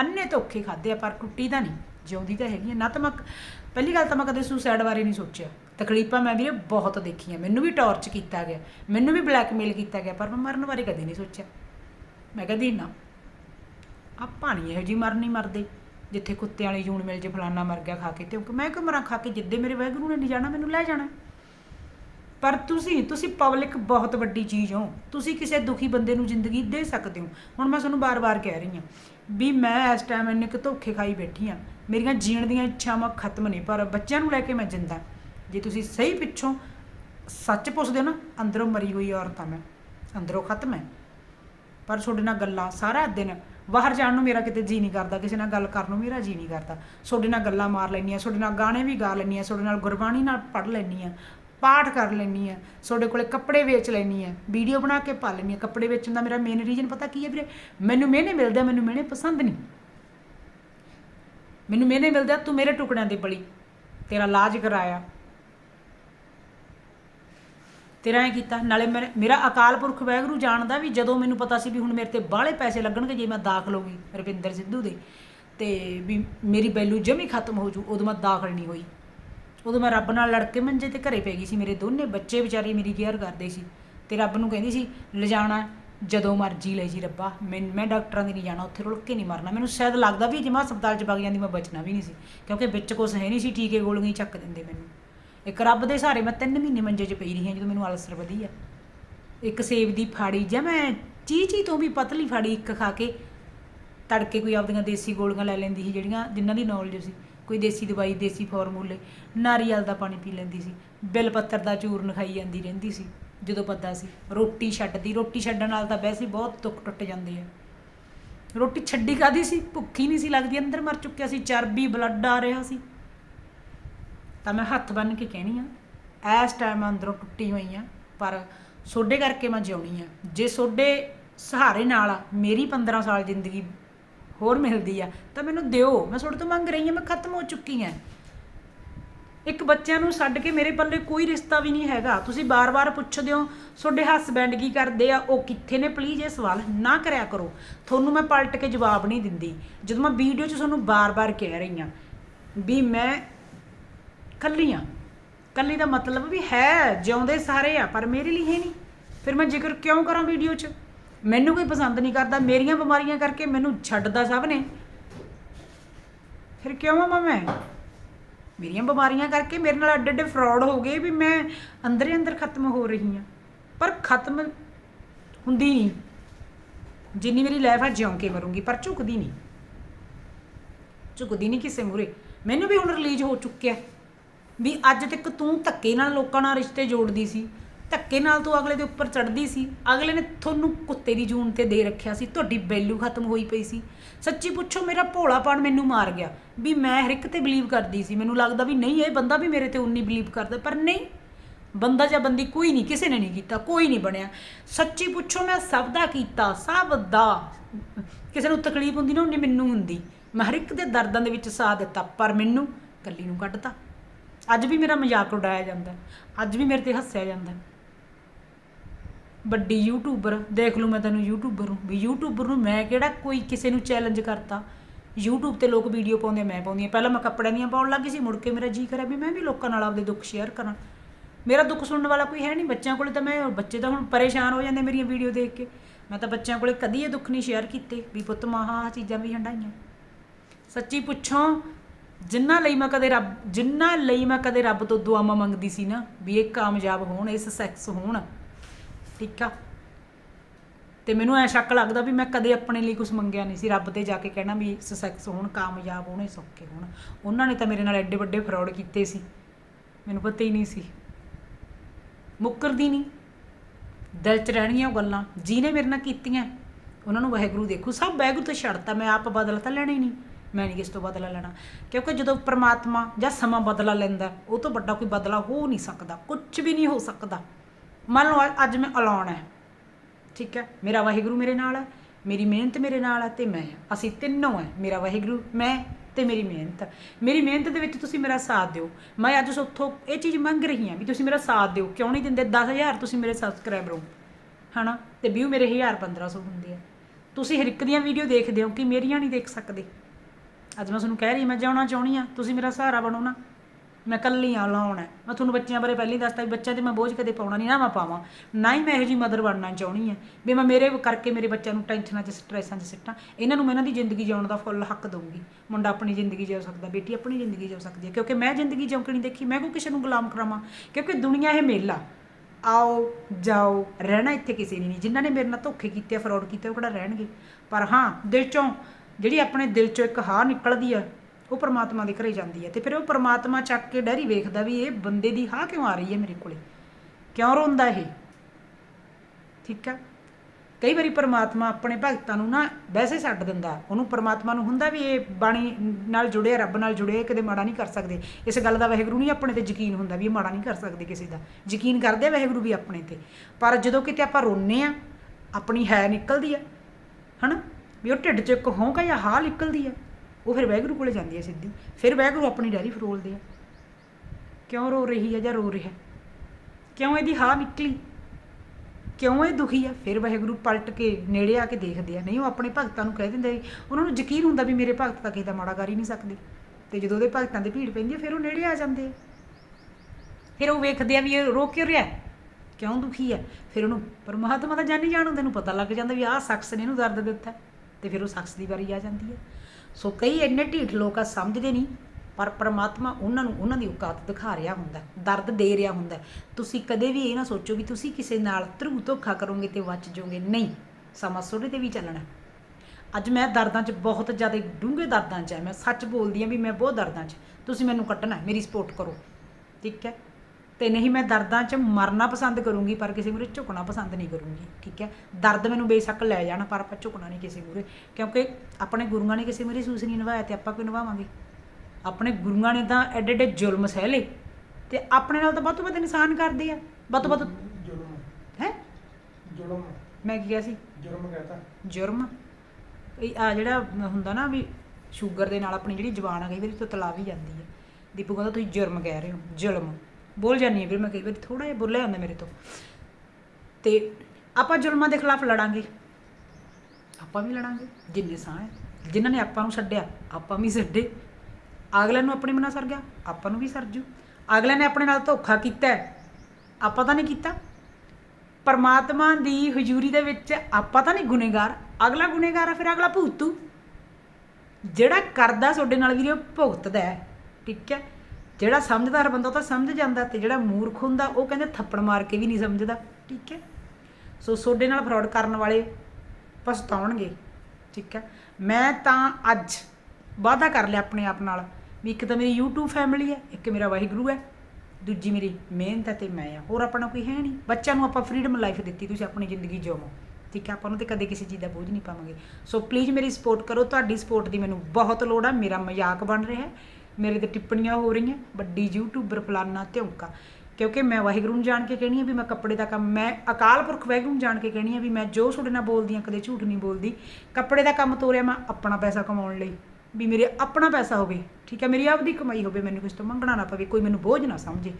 ਅੰਨੇ ਧੋਖੇ ਖਾਦੇ ਆ, ਪਰ ਟੁੱਟੀ ਤਾਂ ਨਹੀਂ, ਜਿਉਂਦੀ ਤਾਂ ਹੈਗੀ ਆ, ਨਾ ਤਾਂ ਮੈਂ ਪਹਿਲੀ ਗੱਲ ਤਾਂ ਮੈਂ ਕਦੇ ਸੁਸਾਈਡ ਬਾਰੇ ਨਹੀਂ ਸੋਚਿਆ। ਤਕਲੀਫਾਂ ਮੈਂ ਵੀਰੇ ਬਹੁਤ ਦੇਖੀਆਂ, ਮੈਨੂੰ ਵੀ ਟੌਰਚ ਕੀਤਾ ਗਿਆ, ਮੈਨੂੰ ਵੀ ਬਲੈਕਮੇਲ ਕੀਤਾ ਗਿਆ, ਪਰ ਮੈਂ ਮਰਨ ਬਾਰੇ ਕਦੇ ਨਹੀਂ ਸੋਚਿਆ। ਮੈਂ ਕਹਦੀ ਨਾ। ਆਪਾਂ ਨਹੀਂ ਇਹੋ ਜੀ ਮਰਨੀ ਮਰਦੇ, ਜਿੱਥੇ ਕੁੱਤੇ ਵਾਲੀ ਜੂਣ ਮਿਲ ਜੇ ਫਲਾਨਾ ਮਰ ਗਿਆ ਖਾ ਕੇ, ਤੇ ਮੈਂ ਕਿਉਂ ਮਰਾਂ ਖਾ ਕੇ, ਜਿੱਦੇ ਮੇਰੇ ਵਾਹਿਗੁਰੂ ਨੇ ਨਹੀਂ ਜਾਣਾ, ਮੈਨੂੰ ਲੈ ਜਾਣਾ। ਪਰ ਤੁਸੀਂ ਤੁਸੀਂ ਪਬਲਿਕ ਬਹੁਤ ਵੱਡੀ ਚੀਜ਼ ਹੋ। ਤੁਸੀਂ ਕਿਸੇ ਦੁਖੀ ਬੰਦੇ ਨੂੰ ਜ਼ਿੰਦਗੀ ਦੇ ਸਕਦੇ ਹੋ। ਹੁਣ ਮੈਂ ਤੁਹਾਨੂੰ ਬਾਰ-ਬਾਰ ਕਹਿ ਰਹੀ ਹਾਂ ਵੀ ਮੈਂ ਇਸ ਟਾਈਮ ਇੰਨੇ ਕਿ ਧੋਖੇ ਖਾਈ ਬੈਠੀ ਆ ਮੇਰੀਆਂ ਜੀਣ ਦੀਆਂ ਇੱਛਾਵਾਂ ਖਤਮ ਨਹੀਂ ਪਰ ਬੱਚਿਆਂ ਨੂੰ ਲੈ ਕੇ ਮੈਂ ਜਿੰਦਾ। ਜੇ ਤੁਸੀਂ ਸਹੀ ਪਿੱਛੋਂ ਸੱਚ ਪੁੱਛਦੇ ਹੋ ਨਾ ਅੰਦਰੋਂ ਮਰੀ ਹੋਈ ਔਰਤ ਆ ਮੈਂ ਅੰਦਰੋਂ ਖਤਮ ਹੈ। ਪਰ ਤੁਹਾਡੇ ਨਾਲ ਗੱਲਾਂ ਸਾਰਾ ਦਿਨ ਬਾਹਰ ਜਾਣ ਨੂੰ ਮੇਰਾ ਕਿਤੇ ਜੀ ਨਹੀਂ ਕਰਦਾ ਕਿਸੇ ਨਾਲ ਗੱਲ ਕਰਨ ਨੂੰ ਮੇਰਾ ਜੀ ਨਹੀਂ ਕਰਦਾ। ਤੁਹਾਡੇ ਨਾਲ ਗੱਲਾਂ ਮਾਰ ਲੈਂਦੀ ਆ ਤੁਹਾਡੇ ਨਾਲ ਗਾਣੇ ਵੀ ਗਾ ਲੈਂਦੀ ਆ ਤੁਹਾਡੇ ਨਾਲ ਗੁਰਬਾਣੀ ਨਾਲ ਪੜ੍ਹ ਲੈਂਦੀ ਆ ਪਾਠ ਕਰ ਲੈਂਦੀ ਆ ਤੁਹਾਡੇ ਕੋਲੇ ਕੱਪੜੇ ਵੇਚ ਲੈਂਦੀ ਆ ਵੀਡੀਓ ਬਣਾ ਕੇ ਪਾ ਲੈਂਦੀ ਆ ਕੱਪੜੇ ਵੇਚਣ ਦਾ ਮੇਰਾ ਮੇਨ ਰੀਜ਼ਨ ਪਤਾ ਕੀ ਹੈ ਵੀਰੇ? ਮੈਨੂੰ ਮਿਹਨੇ ਮਿਲਦੇ ਆ, ਮੈਨੂੰ ਮਿਹਨੇ ਪਸੰਦ ਨਹੀਂ। ਮੈਨੂੰ ਮਿਹਨੇ ਮਿਲਦੇ ਆ, ਤੂੰ ਮੇਰੇ ਟੁਕੜਿਆਂ ਦੀ ਬਲੀ ਤੇਰਾ ਇਲਾਜ ਕਰਾਇਆ। ਤੇਰਾ ਐ ਕੀਤਾ, ਨਾਲੇ ਮੇਰੇ- ਮੇਰਾ ਅਕਾਲ ਪੁਰਖ ਵਾਹਿਗੁਰੂ ਜਾਣਦਾ ਵੀ ਜਦੋਂ ਮੈਨੂੰ ਪਤਾ ਸੀ ਵੀ ਹੁਣ ਮੇਰੇ ਤੇ ਬਾਹਲੇ ਪੈਸੇ ਲੱਗਣਗੇ ਜੇ ਮੈਂ ਦਾਖਲ ਹੋ ਗਈ ਰਵਿੰਦਰ ਸਿੱਧੂ ਦੇ, ਤੇ ਵੀ ਮੇਰੀ ਵੈਲਿਊ ਜਮੀ ਖਤਮ ਹੋ ਜੂ, ਉਦੋਂ ਮੈਂ ਦਾਖਲ ਨਹੀਂ ਹੋਈ। ਉਦੋਂ ਮੈਂ ਰੱਬ ਨਾਲ ਲੜ ਕੇ ਮੰਜੇ ਤੇ ਘਰੇ ਪੈ ਗਈ ਸੀ, ਮੇਰੇ ਦੋਨੇ ਬੱਚੇ ਵਿਚਾਰੇ ਮੇਰੀ ਕੇਅਰ ਕਰਦੇ ਸੀ, ਤੇ ਰੱਬ ਨੂੰ ਕਹਿੰਦੀ ਸੀ, ਲਿਜਾਣਾ, ਜਦੋਂ ਮਰਜ਼ੀ ਲੈ ਜੀ ਰੱਬਾ, ਮੈਂ ਮੈਂ ਡਾਕਟਰਾਂ ਦੀ ਨਹੀਂ ਜਾਣਾ, ਉੱਥੇ ਰੁਲ ਕੇ ਨਹੀਂ ਮਰਨਾ। ਮੈਨੂੰ ਸ਼ਾਇਦ ਲੱਗਦਾ ਵੀ ਜੇ ਮੈਂ ਹਸਪਤਾਲ 'ਚ ਵਗ ਜਾਂਦੀ, ਮੈਂ ਬਚਣਾ ਵੀ ਨਹੀਂ ਸੀ, ਕਿਉਂਕਿ ਵਿੱਚ ਕੁਛ ਹੈ ਨਹੀਂ ਸੀ, ਟੀਕੇ ਗੋਲੀਆਂ ਹੀ ਚੱਕ ਦਿੰਦੇ ਮੈਨੂੰ। ਇੱਕ ਰੱਬ ਦੇ ਸਹਾਰੇ ਮੈਂ 3 ਮਹੀਨੇ ਮੰਜੇ 'ਚ ਪਈ ਰਹੀ ਹਾਂ ਜਦੋਂ ਮੈਨੂੰ ਅਲਸਰ ਵਧੀ ਆ। ਇੱਕ ਸੇਬ ਦੀ ਫਾੜੀ ਜਾਂ ਮੈਂ ਚੀਚੀ ਤੋਂ ਵੀ ਪਤਲੀ ਫਾੜੀ ਇੱਕ ਖਾ ਕੇ ਤੜਕੇ ਕੋਈ ਆਪਦੀਆਂ ਦੇਸੀ ਗੋਲੀਆਂ ਲੈ ਲੈਂਦੀ ਸੀ ਜਿਹੜੀਆਂ ਜਿਨ੍ਹਾਂ ਦੀ ਨੌਲੇਜ ਸੀ। ਕੋਈ ਦੇਸੀ ਦਵਾਈ, ਦੇਸੀ ਫਾਰਮੂਲੇ ਨਾਰੀਅਲ ਦਾ ਪਾਣੀ ਪੀ ਲੈਂਦੀ ਸੀ। ਬਿਲ ਪੱਤਰ ਦਾ ਚੂਰਨ ਖਾਈ ਜਾਂਦੀ ਰਹਿੰਦੀ ਸੀ, ਜਦੋਂ ਪਤਾ ਸੀ। ਰੋਟੀ ਛੱਡਦੀ, ਰੋਟੀ ਛੱਡਣ ਨਾਲ ਤਾਂ ਵੈਸੇ ਹੀ ਬਹੁਤ ਦੁੱਖ ਟੁੱਟ ਜਾਂਦੇ ਆ। ਰੋਟੀ ਛੱਡੀ ਕਾਦੀ ਸੀ? ਭੁੱਖੀ ਨਹੀਂ ਸੀ ਲੱਗਦੀ, ਅੰਦਰ ਮਰ ਚੁੱਕਿਆ ਸੀ, ਚਰਬੀ ਬਲੱਡ ਆ ਰਿਹਾ ਸੀ। ਤਾਂ ਮੈਂ ਹੱਥ ਬੰਨ ਕੇ ਕਹਿਣੀ ਆ, ਇਸ ਟਾਈਮ ਅੰਦਰੋਂ ਟੁੱਟੀ ਹੋਈ ਆ, ਪਰ ਸੋਡੇ ਕਰਕੇ ਮੈਂ ਜਿਉਣੀ ਆ। ਜੇ ਸੋਡੇ ਸਹਾਰੇ ਨਾਲ ਮੇਰੀ 15 ਸਾਲ ਜ਼ਿੰਦਗੀ ਹੋਰ ਮਿਲਦੀ ਆ, ਤਾਂ ਮੈਨੂੰ ਦਿਓ। ਮੈਂ ਤੁਹਾਡੇ ਤੋਂ ਮੰਗ ਰਹੀ ਆ, ਮੈਂ ਖਤਮ ਹੋ ਚੁੱਕੀ ਆ। ਇੱਕ ਬੱਚਿਆਂ ਨੂੰ ਛੱਡ ਕੇ ਮੇਰੇ ਪੱਲੇ ਕੋਈ ਰਿਸ਼ਤਾ ਵੀ ਨਹੀਂ ਹੈਗਾ। ਤੁਸੀਂ ਬਾਰ-ਬਾਰ ਪੁੱਛਦੇ ਹੋ ਤੁਹਾਡੇ ਹਸਬੈਂਡ ਕੀ ਕਰਦੇ ਆ, ਉਹ ਕਿੱਥੇ ਨੇ? ਪਲੀਜ਼ ਇਹ ਸਵਾਲ ਨਾ ਕਰਿਆ ਕਰੋ। ਤੁਹਾਨੂੰ ਮੈਂ ਪਲਟ ਕੇ ਜਵਾਬ ਨਹੀਂ ਦਿੰਦੀ। ਜਦੋਂ ਮੈਂ ਵੀਡੀਓ 'ਚ ਤੁਹਾਨੂੰ ਬਾਰ-ਬਾਰ ਕਹਿ ਰਹੀ ਆ ਵੀ ਮੈਂ ਕੱਲੀ ਆ ਕੱਲੀ ਦਾ ਮਤਲਬ ਵੀ ਹੈ, ਜਿਉਂਦੇ ਸਾਰੇ ਆ, ਪਰ ਮੇਰੇ ਲਈ ਹੈ ਨਹੀਂ। ਫਿਰ ਮੈਂ ਜ਼ਿਕਰ ਕਿਉਂ ਕਰਾਂ ਵੀਡੀਓ 'ਚ? ਮੈਨੂੰ ਕੋਈ ਪਸੰਦ ਨਹੀਂ ਕਰਦਾ, ਮੇਰੀਆਂ ਬਿਮਾਰੀਆਂ ਕਰਕੇ ਮੈਨੂੰ ਛੱਡਦਾ ਸਭ ਨੇ। ਫਿਰ ਕਿਉਂ ਆ ਮੈਂ? ਮੇਰੀਆਂ ਬਿਮਾਰੀਆਂ ਕਰਕੇ ਮੇਰੇ ਨਾਲ ਅੱਡੇ ਅੱਡੇ ਫਰਾਡ ਹੋ ਗਏ ਵੀ ਮੈਂ ਅੰਦਰੇ ਅੰਦਰ ਖਤਮ ਹੋ ਰਹੀ ਹਾਂ। ਪਰ ਖਤਮ ਹੁੰਦੀ ਨਹੀਂ। ਜਿੰਨੀ ਮੇਰੀ ਲਾਈਫ ਆ, ਜਿਉਂ ਕੇ ਮਰੂੰਗੀ ਪਰ ਝੁਕਦੀ ਨਹੀਂ। ਝੁਕਦੀ ਨਹੀਂ ਕਿਸੇ ਮੂਰੇ ਮੈਨੂੰ ਵੀ ਹੁਣ ਰਿਲੀਜ਼ ਹੋ ਚੁੱਕਿਆ। ਵੀ ਅੱਜ ਤੱਕ ਤੂੰ ਧੱਕੇ ਨਾਲ ਲੋਕਾਂ ਨਾਲ ਰਿਸ਼ਤੇ ਜੋੜਦੀ ਸੀ, ਧੱਕੇ ਨਾਲ ਤੂੰ ਅਗਲੇ ਦੇ ਉੱਪਰ ਚੜਦੀ ਸੀ, ਅਗਲੇ ਨੇ ਤੁਹਾਨੂੰ ਕੁੱਤੇ ਦੀ ਜੂਨ ਤੇ ਦੇ ਰੱਖਿਆ ਸੀ, ਤੁਹਾਡੀ ਵੈਲਿਊ ਖਤਮ ਹੋਈ ਪਈ ਸੀ। ਸੱਚੀ ਪੁੱਛੋ, ਮੇਰਾ ਭੋਲਾਪਣ ਮੈਨੂੰ ਮਾਰ ਗਿਆ ਵੀ ਮੈਂ ਹਰ ਇੱਕ ਤੇ ਬਲੀਵ ਕਰਦੀ ਸੀ। ਮੈਨੂੰ ਲੱਗਦਾ ਵੀ ਨਹੀਂ, ਇਹ ਬੰਦਾ ਵੀ ਮੇਰੇ ਤੇ ਉਨੀ ਬਲੀਵ ਕਰਦਾ, ਪਰ ਨਹੀਂ। ਬੰਦਾ ਜਾਂ ਬੰਦੀ ਕੋਈ ਨਹੀਂ, ਕਿਸੇ ਨੇ ਨਹੀਂ ਕੀਤਾ, ਕੋਈ ਨਹੀਂ ਬਣਿਆ। ਸੱਚੀ ਪੁੱਛੋ, ਮੈਂ ਸਭ ਦਾ ਕੀਤਾ, ਸਭ ਦਾ। ਕਿਸੇ ਨੂੰ ਤਕਲੀਫ ਹੁੰਦੀ ਨਾ ਉਹਨੇ ਮੈਨੂੰ ਹੁੰਦੀ। ਮੈਂ ਹਰ ਇੱਕ ਦੇ ਦਰਦਾਂ ਦੇ ਵਿੱਚ ਸਾਥ ਦਿੱਤਾ, ਪਰ ਮੈਨੂੰ ਕੱਲੀ ਨੂੰ ਕੱਢਤਾ। ਅੱਜ ਵੀ ਮੇਰਾ ਮਜ਼ਾਕ ਉਡਾਇਆ ਜਾਂਦਾ ਅੱਜ ਵੀ ਮੇਰੇ ਤੇ ਹੱਸਿਆ ਜਾਂਦਾ ਵੱਡੀ ਯੂਟਿਊਬਰ ਦੇਖ ਲੂ ਮੈਂ ਤੈਨੂੰ ਯੂਟਿਊਬਰ ਨੂੰ। ਵੀ ਯੂਟਿਊਬਰ ਨੂੰ ਮੈਂ ਕਿਹੜਾ ਕੋਈ ਕਿਸੇ ਨੂੰ ਚੈਲੰਜ ਕਰਤਾ? YouTube ਤੇ ਲੋਕ ਵੀਡੀਓ ਪਾਉਂਦੇ ਮੈਂ ਪਾਉਂਦੀ ਹਾਂ। ਪਹਿਲਾਂ ਮੈਂ ਕੱਪੜਿਆਂ ਦੀਆਂ ਪਾਉਣ ਲੱਗੀ ਸੀ, ਮੁੜ ਕੇ ਮੇਰਾ ਜੀ ਕਰਿਆ ਵੀ ਮੈਂ ਵੀ ਲੋਕਾਂ ਨਾਲ ਆਪਦੇ ਦੁੱਖ ਸ਼ੇਅਰ ਕਰਾਂ। ਮੇਰਾ ਦੁੱਖ ਸੁਣਨ ਵਾਲਾ ਕੋਈ ਹੈ ਨਹੀਂ। ਬੱਚਿਆਂ ਕੋਲੇ ਤਾਂ ਮੈਂ, ਬੱਚੇ ਤਾਂ ਹੁਣ ਪਰੇਸ਼ਾਨ ਹੋ ਜਾਂਦੇ ਮੇਰੀਆਂ ਵੀਡੀਓ ਦੇਖ ਕੇ। ਮੈਂ ਤਾਂ ਬੱਚਿਆਂ ਕੋਲੇ ਕਦੀ ਇਹ ਦੁੱਖ ਨਹੀਂ ਸ਼ੇਅਰ ਕੀਤੇ। ਵੀ ਪੁੱਤ ਮਾਂ, ਆਹ ਚੀਜ਼ਾਂ ਵੀ ਹੰਡਾਈਆਂ ਸੱਚੀ ਪੁੱਛੋ ਜਿੰਨਾ ਲਈ ਮੈਂ ਕਦੇ ਰੱਬ ਜਿੰਨਾ ਲਈ ਮੈਂ ਕਦੇ ਰੱਬ ਤੋਂ ਦੁਆਵਾਂ ਮੰਗਦੀ ਸੀ ਨਾ, ਵੀ ਇਹ ਕਾਮਯਾਬ ਹੋਣ, ਇਸ ਸੈਕਸ ਹੋਣ, ਠੀਕ ਆ? ਤੇ ਮੈਨੂੰ ਐ ਸ਼ੱਕ ਲੱਗਦਾ ਵੀ ਮੈਂ ਕਦੇ ਆਪਣੇ ਲਈ ਕੁਝ ਮੰਗਿਆ ਨਹੀਂ ਸੀ। ਰੱਬ ਤੇ ਜਾ ਕੇ ਕਹਿਣਾ ਵੀ ਸੈਕਸ ਹੋਣ, ਕਾਮਯਾਬ ਹੋਣੇ ਸੌਖੇ ਹੋਣ। ਉਹਨਾਂ ਨੇ ਤਾਂ ਮੇਰੇ ਨਾਲ ਐਡੇ ਵੱਡੇ ਫਰਾਡ ਕੀਤੇ ਸੀ। ਮੈਨੂੰ ਪਤਾ ਹੀ ਨਹੀਂ ਸੀ। ਮੁੱਕਰਦੀ ਨਹੀਂ। ਦਿਲ 'ਚ ਰਹਿਣੀਆਂ ਉਹ ਗੱਲਾਂ। ਜਿਹਨੇ ਮੇਰੇ ਨਾਲ ਕੀਤੀਆਂ, ਉਹਨਾਂ ਨੂੰ ਵਾਹਿਗੁਰੂ ਦੇਖੋ। ਸਭ ਵਾਹਿਗੁਰੂ ਤੋਂ ਛੱਡਤਾ। ਮੈਂ ਆਪ ਬਦਲਾ ਤਾਂ ਲੈਣਾ ਹੀ ਨਹੀਂ। ਮੈਂ ਨਹੀਂ ਇਸ ਤੋਂ ਬਦਲਾ ਲੈਣਾ। ਕਿਉਂਕਿ ਜਦੋਂ ਪ੍ਰਮਾਤਮਾ ਜਾਂ ਸਮਾਂ ਬਦਲਾ ਲੈਂਦਾ, ਉਹ ਤੋਂ ਵੱਡਾ ਕੋਈ ਬਦਲਾ ਹੋ ਨਹੀਂ ਸਕਦਾ ਕੁਝ ਵੀ ਨਹੀਂ ਹੋ ਸਕਦਾ। ਮੰਨ ਲਓ ਅੱਜ- ਅੱਜ ਮੈਂ ਅਲਾਉਣ ਹੈ, ਠੀਕ ਹੈ? ਮੇਰਾ ਵਾਹਿਗੁਰੂ ਮੇਰੇ ਨਾਲ ਹੈ, ਮੇਰੀ ਮਿਹਨਤ ਮੇਰੇ ਨਾਲ ਹੈ ਤੇ ਮੈਂ, ਅਸੀਂ ਤਿੰਨੋਂ ਹੈ, ਮੇਰਾ ਵਾਹਿਗੁਰੂ, ਮੈਂ ਤੇ ਮੇਰੀ ਮਿਹਨਤ। ਮੇਰੀ ਮਿਹਨਤ ਦੇ ਵਿੱਚ ਤੁਸੀਂ ਮੇਰਾ ਸਾਥ ਦਿਓ। ਮੈਂ ਅੱਜ ਉੱਥੋਂ ਇਹ ਚੀਜ਼ ਮੰਗ ਰਹੀ ਹਾਂ ਵੀ ਤੁਸੀਂ ਮੇਰਾ ਸਾਥ ਦਿਓ। ਕਿਉਂ ਨਹੀਂ ਦਿੰਦੇ? 10000 ਤੁਸੀਂ ਮੇਰੇ ਸਬਸਕ੍ਰਾਈਬਰ ਹੋ, ਹਨਾ? ਤੇ ਵਿਊ ਮੇਰੇ 1000 1500 ਹੁੰਦੇ ਆ। ਤੁਸੀਂ ਹਰ ਇੱਕ ਦੀਆਂ ਵੀਡੀਓ ਦੇਖਦੇ ਹੋ ਕਿ ਮੇਰੀਆਂ ਨਹੀਂ ਦੇਖ ਸਕਦੇ। ਅੱਜ ਮੈਂ ਤੁਹਾਨੂੰ ਕਹਿ ਰਹੀ ਮੈਂ ਜਾਣਾ ਚਾਹੁੰਦੀ ਆ ਤੁਸੀਂ ਮੇਰਾ ਸਹਾਰਾ ਬਣੋ ਨਾ। ਮੈਂ ਕੱਲੀ ਆ ਲਾਉਣਾ ਹੈ। ਮੈਂ ਤੁਹਾਨੂੰ ਬੱਚਿਆਂ ਬਾਰੇ ਪਹਿਲਾਂ ਹੀ ਦੱਸਤਾ ਵੀ ਬੱਚਿਆਂ ਤੇ ਮੈਂ ਬੋਝ ਕਦੇ ਪਾਉਣਾ ਨਹੀਂ, ਨਾ ਮੈਂ ਪਾਵਾਂ। ਨਾ ਹੀ ਮੈਂ ਇਹੋ ਜੀ ਮਦਰ ਬਣਨਾ ਚਾਹੁੰਦੀ ਆ ਵੀ ਮੈਂ ਮੇਰੇ ਕਰਕੇ ਮੇਰੇ ਬੱਚਿਆਂ ਨੂੰ ਟੈਨਸ਼ਨਾਂ 'ਚ, ਸਟ੍ਰੈਸਾਂ 'ਚ ਸਿੱਟਾਂ। ਇਹਨਾਂ ਨੂੰ ਮੈਂ ਇਹਨਾਂ ਦੀ ਜ਼ਿੰਦਗੀ ਜਿਉਣ ਦਾ ਫੁੱਲ ਹੱਕ ਦਊਂਗੀ। ਮੁੰਡਾ ਆਪਣੀ ਜ਼ਿੰਦਗੀ ਜਿਉ ਸਕਦਾ, ਬੇਟੀ ਆਪਣੀ ਜ਼ਿੰਦਗੀ ਜਿਉ ਸਕਦੀ ਹੈ। ਕਿਉਂਕਿ ਮੈਂ ਜ਼ਿੰਦਗੀ ਜਿਉਂ ਕੇ ਨਹੀਂ ਦੇਖੀ, ਮੈਂ ਕੋਈ ਕਿਸੇ ਨੂੰ ਗੁਲਾਮ ਕਰਾਵਾਂ। ਕਿਉਂਕਿ ਦੁਨੀਆ ਇਹ ਮੇਲਾ। ਆਓ, ਜਾਓ, ਰਹਿਣਾ ਇੱਥੇ ਕਿਸੇ ਨੇ ਨਹੀਂ। ਜਿਨ੍ਹਾਂ ਨੇ ਮੇਰੇ ਨਾਲ ਧੋਖੇ ਕੀਤੇ, ਫਰਾਡ ਕੀਤੇ, ਉਹ ਕਿਹੜਾ ਰਹਿਣਗੇ? ਪਰ ਹਾਂ, ਦਿਲ ਚੋਂ ਜਿਹੜੀ ਆਪਣੇ ਦਿਲ ਚੋਂ ਇੱਕ ਹਾਂ ਨਿਕਲਦੀ ਆ, ਉਹ ਪਰਮਾਤਮਾ ਦੇ ਘਰੇ ਜਾਂਦੀ ਹੈ ਤੇ ਫਿਰ ਉਹ ਪਰਮਾਤਮਾ ਚੱਕ ਕੇ ਡੈਰੀ ਵੇਖਦਾ ਵੀ ਇਹ ਬੰਦੇ ਦੀ ਹਾਂ ਕਿਉਂ ਆ ਰਹੀ ਹੈ ਮੇਰੇ ਕੋਲੇ? ਕਿਉਂ ਰੋਂਦਾ ਇਹ? ਠੀਕ ਆ? ਕਈ ਵਾਰੀ ਪਰਮਾਤਮਾ ਆਪਣੇ ਭਗਤਾਂ ਨੂੰ ਨਾ ਵੈਸੇ ਛੱਡ ਦਿੰਦਾ। ਉਹਨੂੰ ਪਰਮਾਤਮਾ ਨੂੰ ਹੁੰਦਾ ਵੀ ਇਹ ਬਾਣੀ ਨਾਲ ਜੁੜਿਆ ਰੱਬ ਨਾਲ ਜੁੜਿਆ ਇਹ ਕਦੇ ਮਾੜਾ ਨਹੀਂ ਕਰ ਸਕਦੇ। ਇਸ ਗੱਲ ਦਾ ਵਾਹਿਗੁਰੂ ਨਹੀਂ ਆਪਣੇ ਤੇ ਯਕੀਨ ਹੁੰਦਾ ਵੀ ਇਹ ਮਾੜਾ ਨਹੀਂ ਕਰ ਸਕਦੇ ਕਿਸੇ ਦਾ। ਯਕੀਨ ਕਰਦੇ ਵਾਹਿਗੁਰੂ ਵੀ ਆਪਣੇ ਤੇ। ਪਰ ਜਦੋਂ ਕਿਤੇ ਆਪਾਂ ਰੋਨੇ ਆ, ਆਪਣੀ ਹੈ ਨਿਕਲਦੀ ਆ। ਹਨਾ? ਵੀ ਉਹ ਢਿੱਡ 'ਚ ਇੱਕ ਹੌਂਕਾ ਜਾਂ ਹਾਲ ਨਿਕਲਦੀ ਆ, ਉਹ ਫਿਰ ਵਾਹਿਗੁਰੂ ਕੋਲੇ ਜਾਂਦੀ ਆ ਸਿੱਧੀ, ਫਿਰ ਵਾਹਿਗੁਰੂ ਆਪਣੀ ਡੈਰੀ ਫਰੋਲਦੇ ਆ। ਕਿਉਂ ਰੋ ਰਹੀ ਆ ਜਾਂ ਰੋ ਰਿਹਾ? ਕਿਉਂ ਇਹਦੀ ਹਾਂ ਨਿਕਲੀ? ਕਿਉਂ ਇਹ ਦੁਖੀ ਆ? ਫਿਰ ਵਾਹਿਗੁਰੂ ਪਲਟ ਕੇ ਨੇੜੇ ਆ ਕੇ ਦੇਖਦੇ ਆ। ਨਹੀਂ, ਉਹ ਆਪਣੇ ਭਗਤਾਂ ਨੂੰ ਕਹਿ ਦਿੰਦੇ ਉਹਨਾਂ ਨੂੰ ਯਕੀਨ ਹੁੰਦਾ ਵੀ ਮੇਰੇ ਭਗਤ ਤਾਂ ਕਿਸੇ ਦਾ ਮਾੜਾ ਕਰ ਹੀ ਨਹੀਂ ਸਕਦੇ। ਤੇ ਜਦੋਂ ਉਹਦੇ ਭਗਤਾਂ ਦੀ ਭੀੜ ਪੈਂਦੀ ਹੈ ਫਿਰ ਉਹ ਨੇੜੇ ਆ ਜਾਂਦੇ ਆ। ਫਿਰ ਉਹ ਵੇਖਦੇ ਆ ਵੀ ਇਹ ਰੋ ਕਿਉਂ ਰਿਹਾ? ਕਿਉਂ ਦੁਖੀ ਆ? ਫਿਰ ਉਹਨੂੰ ਪਰਮਾਤਮਾ ਦਾ ਜਾਣੀ ਜਾਣ ਹੁੰਦੇ ਨੂੰ ਪਤਾ ਲੱਗ ਜਾਂਦਾ ਵੀ ਆਹ ਸ਼ਖਸ ਨੇ, ਇਹਨੂੰ ਦਰਦ ਦਿੱਤਾ। ਤੇ ਫਿਰ ਉਹ ਸ਼ਖਸ ਦੀ ਵਾਰੀ ਆ ਜਾਂਦੀ ਹੈ। ਸੋ ਕਈ ਇੰਨੇ ਢੀਠ ਲੋਕ ਆ, ਸਮਝਦੇ ਨਹੀਂ, ਪਰ ਪਰਮਾਤਮਾ ਉਹਨਾਂ ਨੂੰ, ਉਹਨਾਂ ਦੀ ਔਕਾਤ ਦਿਖਾ ਰਿਹਾ ਹੁੰਦਾ ਦਰਦ ਦੇ ਰਿਹਾ ਹੁੰਦਾ ਤੁਸੀਂ ਕਦੇ ਵੀ ਇਹ ਨਾ ਸੋਚੋ ਵੀ ਤੁਸੀਂ ਕਿਸੇ ਨਾਲ ਧਰੂ ਧੋਖਾ ਕਰੋਗੇ ਤੇ ਬਚ ਜਾਓਗੇ। ਨਹੀਂ, ਸਮਾਂ ਸੋਡੇ ਤੇ ਵੀ ਚੱਲਣਾ ਅੱਜ ਮੈਂ ਦਰਦਾਂ 'ਚ ਬਹੁਤ ਜ਼ਿਆਦਾ ਡੂੰਘੇ ਦਰਦਾਂ 'ਚ ਹੈ ਮੈਂ ਸੱਚ ਬੋਲਦੀ ਹਾਂ ਵੀ ਮੈਂ ਬਹੁਤ ਦਰਦਾਂ 'ਚ। ਤੁਸੀਂ ਮੈਨੂੰ ਕੱਟਣਾ ਮੇਰੀ ਸਪੋਰਟ ਕਰੋ। ਠੀਕ ਹੈ? ਤੇ ਨਹੀਂ ਮੈਂ ਦਰਦਾਂ 'ਚ ਮਰਨਾ ਪਸੰਦ ਕਰੂੰਗੀ ਪਰ ਕਿਸੇ ਮੂਰੇ ਝੁਕਣਾ ਪਸੰਦ ਨਹੀਂ ਕਰੂੰਗੀ ਠੀਕ ਹੈ? ਦਰਦ ਮੈਨੂੰ ਬੇਸ਼ੱਕ ਲੈ ਜਾਣ ਪਰ ਆਪਾਂ ਝੁਕਣਾ ਨਹੀਂ ਕਿਸੇ ਮੂਰੇ ਕਿਉਂਕਿ ਆਪਣੇ ਗੁਰੂਆਂ ਨੇ ਕਿਸੇ ਮੂਰੇ ਸੂਸ ਨਹੀਂ ਨਿਭਾਇਆ ਤੇ ਆਪਾਂ ਕਿਉਂ ਨਿਭਾਵਾਂਗੇ? ਆਪਣੇ ਗੁਰੂਆਂ ਨੇ ਤਾਂ ਐਡੇ ਐਡੇ ਜ਼ੁਲਮ ਸਹਿ ਲਏ ਤੇ ਆਪਣੇ ਨਾਲ ਤਾਂ ਵੱਧ ਤੋਂ ਵੱਧ ਇਨਸਾਨ ਕਰਦੇ ਆ ਵੱਧ ਤੋਂ ਵੱਧ ਜ਼ੁਲਮ ਹੈ। ਜ਼ੁਲਮ ਮੈਂ ਕੀ ਕਿਹਾ ਸੀ? ਜੁਰਮ ਕਹਤਾ। ਜੁਰਮ ਇਹ ਆ ਜਿਹੜਾ ਹੁੰਦਾ ਨਾ ਵੀ ਸ਼ੂਗਰ ਦੇ ਨਾਲ ਆਪਣੀ ਜਿਹੜੀ ਜ਼ਬਾਨ ਆ ਕਈ ਵਾਰੀ ਤੋਂ ਤਲਾ ਵੀ ਜਾਂਦੀ ਹੈ। ਦੀਪੂ ਕਹਿੰਦਾ ਤੁਸੀਂ ਜੁਰਮ ਕਹਿ ਰਹੇ ਹੋ ਜ਼ੁਲਮ। ਬੋਲ ਜਾਂਦੀ ਹਾਂ ਵੀਰ ਮੈਂ ਕਈ ਵਾਰੀ ਥੋੜਾ ਜਿਹਾ ਬੋਲਿਆ ਜਾਂਦਾ ਮੇਰੇ ਤੋਂ। ਤੇ ਆਪਾਂ ਜ਼ੁਲਮਾਂ ਦੇ ਖਿਲਾਫ ਲੜਾਂਗੇ। ਆਪਾਂ ਵੀ ਲੜਾਂਗੇ, ਜਿੰਨੇ ਸਾਹ ਹੈ। ਜਿਨ੍ਹਾਂ ਨੇ ਆਪਾਂ ਨੂੰ ਛੱਡਿਆ, ਆਪਾਂ ਵੀ ਛੱਡੇ। ਅਗਲੇ ਨੂੰ ਆਪਣੇ ਮਨਾ ਸਰ ਗਿਆ, ਆਪਾਂ ਨੂੰ ਵੀ ਸਰਜੂ ਅਗਲੇ ਨੇ ਆਪਣੇ ਨਾਲ ਧੋਖਾ ਕੀਤਾ ਆਪਾਂ ਤਾਂ ਨਹੀਂ ਕੀਤਾ। ਪਰਮਾਤਮਾ ਦੀ ਹਜ਼ੂਰੀ ਦੇ ਵਿੱਚ ਆਪਾਂ ਤਾਂ ਨਹੀਂ ਗੁਨੇਗਾਰ। ਅਗਲਾ ਗੁਨੇਗਾਰ ਆ, ਫਿਰ ਅਗਲਾ ਭੁਗਤੂ ਜਿਹੜਾ ਕਰਦਾ, ਤੁਹਾਡੇ ਨਾਲ ਵੀਰੇ, ਉਹ ਭੁਗਤਦਾ ਠੀਕ ਹੈ? ਜਿਹੜਾ ਸਮਝਦਾਰ ਬੰਦਾ ਉਹ ਤਾਂ ਸਮਝ ਜਾਂਦਾ ਤੇ ਜਿਹੜਾ ਮੂਰਖ ਹੁੰਦਾ ਉਹ ਕਹਿੰਦੇ ਥੱਪੜ ਮਾਰ ਕੇ ਵੀ ਨਹੀਂ ਸਮਝਦਾ। ਠੀਕ ਹੈ? ਸੋ ਤੁਹਾਡੇ ਨਾਲ ਫਰਾਡ ਕਰਨ ਵਾਲੇ ਪਛਤਾਉਣਗੇ। ਠੀਕ ਹੈ? ਮੈਂ ਤਾਂ ਅੱਜ ਵਾਅਦਾ ਕਰ ਲਿਆ ਆਪਣੇ ਆਪ ਨਾਲ ਵੀ ਇੱਕ ਤਾਂ ਮੇਰੀ YouTube ਫੈਮਿਲੀ ਹੈ, ਇੱਕ ਮੇਰਾ ਵਾਹਿਗੁਰੂ ਹੈ, ਦੂਜੀ ਮੇਰੀ ਮਿਹਨਤ ਹੈ ਤੇ ਮੈਂ ਆ ਹੋਰ ਆਪਣਾ ਕੋਈ ਹੈ ਨਹੀਂ। ਬੱਚਿਆਂ ਨੂੰ ਆਪਾਂ ਫਰੀडम ਲਾਈਫ ਦਿੱਤੀ, ਤੁਸੀਂ ਆਪਣੀ ਜ਼ਿੰਦਗੀ ਜਿਉਵੋ ਠੀਕ ਹੈ? ਆਪਾਂ ਨੂੰ ਤੇ ਕਦੇ ਕਿਸੇ ਚੀਜ਼ ਦਾ ਬੋਝ ਨਹੀਂ ਪਾਵਾਂਗੇ। ਸੋ ਪਲੀਜ਼ ਮੇਰੀ ਸਪੋਰਟ ਕਰੋ। ਤੁਹਾਡੀ ਸਪੋਰਟ ਦੀ ਮੈਨੂੰ ਬਹੁਤ ਲੋੜ ਆ ਮੇਰਾ ਮਜ਼ਾਕ ਬਣ ਰਿਹਾ ਹੈ। ਮੇਰੇ ਤੇ ਟਿੱਪਣੀਆਂ ਹੋ ਰਹੀਆਂ, ਵੱਡੀ ਯੂਟਿਊਬਰ ਫਲਾਨਾ ਧਿਉਂਕਾ। ਕਿਉਂਕਿ ਮੈਂ ਵਾਹਿਗੁਰੂ ਨੂੰ ਜਾਣ ਕੇ ਕਹਿਣੀ ਆ ਵੀ ਮੈਂ ਕੱਪੜੇ ਦਾ ਕੰਮ, ਮੈਂ ਅਕਾਲ ਪੁਰਖ ਵਾਹਿਗੁਰੂ ਨੂੰ ਜਾਣ ਕੇ ਕਹਿਣੀ ਆ ਵੀ ਮੈਂ ਜੋ ਤੁਹਾਡੇ ਨਾਲ ਬੋਲਦੀ ਆ, ਕਦੇ ਝੂਠ ਨਹੀਂ ਬੋਲਦੀ। ਕੱਪੜੇ ਦਾ ਕੰਮ ਤੋਰਿਆ ਮੈਂ ਆਪਣਾ ਪੈਸਾ ਕਮਾਉਣ ਲਈ, ਵੀ ਮੇਰੇ ਆਪਣਾ ਪੈਸਾ ਹੋਵੇ, ਠੀਕ ਹੈ, ਮੇਰੀ ਆਪਦੀ ਕਮਾਈ ਹੋਵੇ, ਮੈਨੂੰ ਕਿਸੇ ਤੋਂ ਮੰਗਣਾ ਨਾ ਪਵੇ, ਕੋਈ ਮੈਨੂੰ ਬੋਝ ਨਾ ਸਮਝੇ,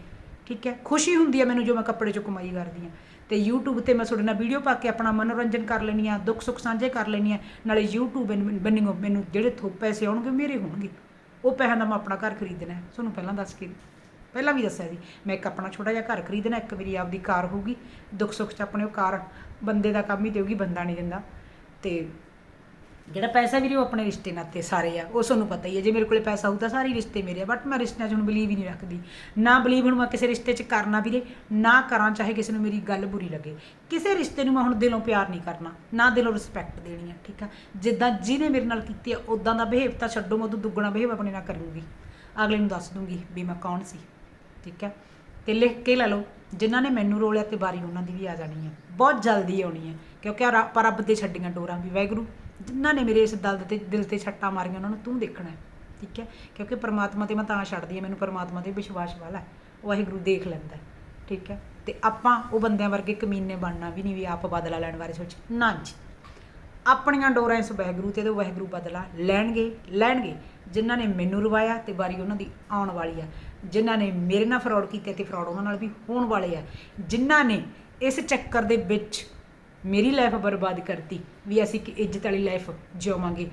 ਠੀਕ ਹੈ, ਖੁਸ਼ੀ ਹੁੰਦੀ ਹੈ ਮੈਨੂੰ ਜੋ ਮੈਂ ਕੱਪੜੇ ਚੋਂ ਕਮਾਈ ਕਰਦੀ ਆ। ਤੇ YouTube ਤੇ ਮੈਂ ਤੁਹਾਡੇ ਨਾਲ ਵੀਡੀਓ ਪਾ ਕੇ ਆਪਣਾ ਮਨੋਰੰਜਨ ਕਰ ਲੈਣੀ ਆ ਦੁੱਖ ਸੁੱਖ ਸਾਂਝੇ ਕਰ ਲੈਣੀ ਆ, ਨਾਲੇ YouTube ਬਣ- ਮੈਨੂੰ ਜਿਹੜੇ ਥੋ ਪੈਸੇ ਆਉਣਗੇ ਮੇਰੇ ਹੋਣਗੇ। ਉਹ ਪੈਸਿਆਂ ਦਾ ਮੈਂ ਆਪਣਾ ਘਰ ਖਰੀਦਣਾ ਹੈ। ਤੁਹਾਨੂੰ ਪਹਿਲਾਂ ਦੱਸ ਕੇ ਪਹਿਲਾਂ ਵੀ ਦੱਸਿਆ ਸੀ, ਮੈਂ ਇੱਕ ਆਪਣਾ ਛੋਟਾ ਜਿਹਾ ਘਰ ਖਰੀਦਣਾ, ਇੱਕ ਮੇਰੀ ਆਪਦੀ ਕਾਰ ਹੋਊਗੀ। ਦੁੱਖ ਸੁੱਖ ਚ ਆਪਣੇ ਉਹ ਕਾਰ, ਬੰਦੇ ਦਾ ਕੰਮ ਹੀ ਦੇਊਗੀ ਬੰਦਾ ਨਹੀਂ ਦਿੰਦਾ। ਤੇ ਜਿਹੜਾ ਪੈਸਾ ਵੀਰੇ ਉਹ ਆਪਣੇ ਰਿਸ਼ਤੇ ਨਾਤੇ ਸਾਰੇ ਆ, ਉਹ ਤੁਹਾਨੂੰ ਪਤਾ ਹੀ ਹੈ ਜੇ ਮੇਰੇ ਕੋਲੇ ਪੈਸਾ ਹੋਊ ਤਾਂ ਸਾਰੇ ਰਿਸ਼ਤੇ ਮੇਰੇ ਆ ਬਟ ਮੈਂ ਰਿਸ਼ਤਿਆਂ 'ਚ ਹੁਣ ਬਲੀਵ ਹੀ ਨਹੀਂ ਰੱਖਦੀ। ਨਾ ਬਲੀਵ ਹੁਣ ਮੈਂ ਕਿਸੇ ਰਿਸ਼ਤੇ 'ਚ ਕਰਨਾ ਵੀਰੇ, ਨਾ ਕਰਾਂ ਚਾਹੇ ਕਿਸੇ ਨੂੰ ਮੇਰੀ ਗੱਲ ਬੁਰੀ ਲੱਗੇ। ਕਿਸੇ ਰਿਸ਼ਤੇ ਨੂੰ ਮੈਂ ਹੁਣ ਦਿਲੋਂ ਪਿਆਰ ਨਹੀਂ ਕਰਨਾ, ਨਾ ਦਿਲੋਂ ਰਿਸਪੈਕਟ ਦੇਣੀ ਆ, ਠੀਕ ਆ? ਜਿੱਦਾਂ ਜਿਹਨੇ ਮੇਰੇ ਨਾਲ ਕੀਤੀ ਆ ਉਦਾਂ ਦਾ ਬਿਹੇਵ ਤਾਂ ਛੱਡੋ, ਮੈਂ ਉਦੋਂ ਦੁੱਗਣਾ ਬਿਹੇਵ ਆਪਣੇ ਨਾਲ ਕਰੂੰਗੀ। ਅਗਲੇ ਨੂੰ ਦੱਸ ਦੂੰਗੀ ਵੀ ਮੈਂ ਕੌਣ ਸੀ, ਠੀਕ ਹੈ ਤੇ ਲਿਖ ਕੇ ਲੈ ਲਓ, ਜਿਨ੍ਹਾਂ ਨੇ ਮੈਨੂੰ ਰੋਲਿਆ ਤੇ ਬਾਰੀ ਉਹਨਾਂ ਦੀ ਵੀ ਆ ਜਾਣੀ ਹੈ ਬਹੁਤ ਜਲਦੀ ਆਉਣੀ ਹੈ ਕਿਉਂਕਿ ਰ- ਰੱਬ ਦੇ ਛੱਡੀਆਂ ਡੋਰਾਂ ਵੀ, ਵਾਹਿਗੁਰੂ। ਜਿਨ੍ਹਾਂ ਨੇ ਮੇਰੇ ਇਸ ਦਲ ਤੇ ਦਿਲ ਤੇ ਛੱਟਾਂ ਮਾਰੀਆਂ, ਉਹਨਾਂ ਨੂੰ ਤੂੰ ਦੇਖਣਾ ਹੈ, ਠੀਕ ਹੈ? ਕਿਉਂਕਿ ਪਰਮਾਤਮਾ ਤੇ ਮੈਂ ਤਾਂ ਛੱਡਦੀ ਹਾਂ, ਮੈਨੂੰ ਪਰਮਾਤਮਾ ਤੇ ਵਿਸ਼ਵਾਸ ਵਾਲਾ ਵਾਹਿਗੁਰੂ ਦੇਖ ਲੈਂਦਾ ਠੀਕ ਹੈ? ਤੇ ਆਪਾਂ ਉਹ ਬੰਦਿਆਂ ਵਰਗੇ ਕਮੀਨੇ ਬਣਨਾ ਵੀ ਨਹੀਂ, ਵੀ ਆਪ ਬਦਲਾ ਲੈਣ ਬਾਰੇ ਸੋਚ। ਨਾ ਜੀ। ਆਪਣੀਆਂ ਡੋਰਾਂ ਇਸ ਵਾਹਿਗੁਰੂ ਤੇ ਤੇ ਵਾਹਿਗੁਰੂ ਬਦਲਾ ਲੈਣਗੇ ਲੈਣਗੇ। ਜਿਨ੍ਹਾਂ ਨੇ ਮੈਨੂੰ ਰਵਾਇਆ ਤੇ ਵਾਰੀ ਉਹਨਾਂ ਦੀ ਆਉਣ ਵਾਲੀ ਆ ਜਿਨ੍ਹਾਂ ਨੇ ਮੇਰੇ ਨਾਲ ਫਰਾਡ ਕੀਤੇ ਤੇ ਫਰਾਡ ਉਹਨਾਂ ਨਾਲ ਵੀ ਹੋਣ ਵਾਲੇ ਆ ਜਿਨ੍ਹਾਂ ਨੇ ਇਸ ਚੱਕਰ ਦੇ ਵਿੱਚ ਮੇਰੀ ਲਾਈਫ ਬਰਬਾਦ ਕਰਤੀ ਵੀ ਅਸੀਂ ਕਿ ਇੱਜ਼ਤ ਵਾਲੀ ਲਾਈਫ ਜਿਉਵਾਂਗੇ।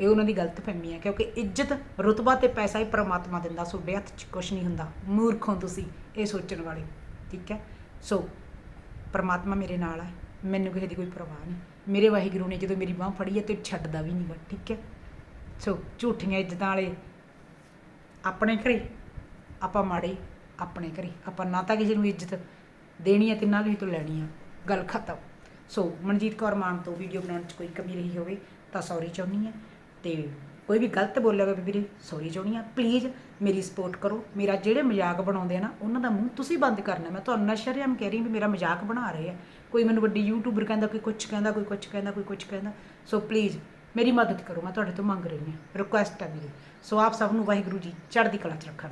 ਇਹ ਉਹਨਾਂ ਦੀ ਗਲਤ ਫਹਿਮੀ ਹੈ, ਕਿਉਂਕਿ ਇੱਜ਼ਤ ਰੁਤਬਾ ਤੇ ਪੈਸਾ ਹੀ ਪ੍ਰਮਾਤਮਾ ਦਿੰਦਾ, ਤੁਹਾਡੇ ਹੱਥ 'ਚ ਕੁਝ ਨਹੀਂ ਹੁੰਦਾ। ਮੂਰਖੋਂ ਤੁਸੀਂ ਇਹ ਸੋਚਣ ਵਾਲੇ, ਠੀਕ ਹੈ? ਸੋ ਪਰਮਾਤਮਾ ਮੇਰੇ ਨਾਲ ਹੈ, ਮੈਨੂੰ ਕਿਸੇ ਦੀ ਕੋਈ ਪਰਵਾਹ ਨਹੀਂ। ਮੇਰੇ ਵਾਹਿਗੁਰੂ ਨੇ ਜਦੋਂ ਮੇਰੀ ਬਾਹ ਫੜੀ ਹੈ ਤੇ ਛੱਡਦਾ ਵੀ ਨਹੀਂ ਨਹੀਂਗਾ ਠੀਕ ਹੈ? ਸੋ ਝੂਠੀਆਂ ਇੱਜ਼ਤਾਂ ਵਾਲੇ ਆਪਣੇ ਘਰੇ, ਆਪਾਂ ਮਾੜੇ ਆਪਣੇ ਘਰੇ। ਆਪਾਂ ਨਾ ਤਾਂ ਕਿਸੇ ਨੂੰ ਇੱਜ਼ਤ ਦੇਣੀ ਹੈ ਤੇ ਨਾ ਕਿਸੇ ਤੋਂ ਲੈਣੀ ਹੈ। ਗੱਲ ਖਤਮ। ਸੋ ਮਨਜੀਤ ਕੌਰ ਮਾਨ ਤੋਂ ਵੀਡੀਓ ਬਣਾਉਣ 'ਚ ਕੋਈ ਕਮੀ ਰਹੀ ਹੋਵੇ ਤਾਂ ਸੌਰੀ ਚਾਹੁੰਦੀ ਹਾਂ ਤੇ ਕੋਈ ਵੀ ਗਲਤ ਬੋਲਿਆ ਹੋਵੇ ਵੀਰੇ ਸੌਰੀ ਚਾਹੁੰਦੀ ਹਾਂ। ਪਲੀਜ਼ ਮੇਰੀ ਸਪੋਰਟ ਕਰੋ। ਮੇਰਾ ਜਿਹੜੇ ਮਜ਼ਾਕ ਬਣਾਉਂਦੇ ਆ ਨਾ, ਉਹਨਾਂ ਦਾ ਮੂੰਹ ਤੁਸੀਂ ਬੰਦ ਕਰਨਾ। ਮੈਂ ਤੁਹਾਨੂੰ ਨਸ਼ਰਿਆਮ ਕਹਿ ਰਹੀ ਹਾਂ ਵੀ ਮੇਰਾ ਮਜ਼ਾਕ ਬਣਾ ਰਹੇ ਆ। ਕੋਈ ਮੈਨੂੰ ਵੱਡੀ ਯੂਟਿਊਬਰ ਕਹਿੰਦਾ, ਕੋਈ ਕੁਝ ਕਹਿੰਦਾ, ਕੋਈ ਕੁਝ ਕਹਿੰਦਾ, ਕੋਈ ਕੁਝ ਕਹਿੰਦਾ। ਸੋ ਪਲੀਜ਼ ਮੇਰੀ ਮਦਦ ਕਰੋ। ਮੈਂ ਤੁਹਾਡੇ ਤੋਂ ਮੰਗ ਰਹੀ ਹਾਂ। ਰਿਕੁਐਸਟ ਹੈ ਮੇਰੀ ਸੋ ਆਪ ਸਭ ਨੂੰ ਵਾਹਿਗੁਰੂ ਜੀ ਚੜ੍ਹਦੀ ਕਲਾ 'ਚ ਰੱਖਣ।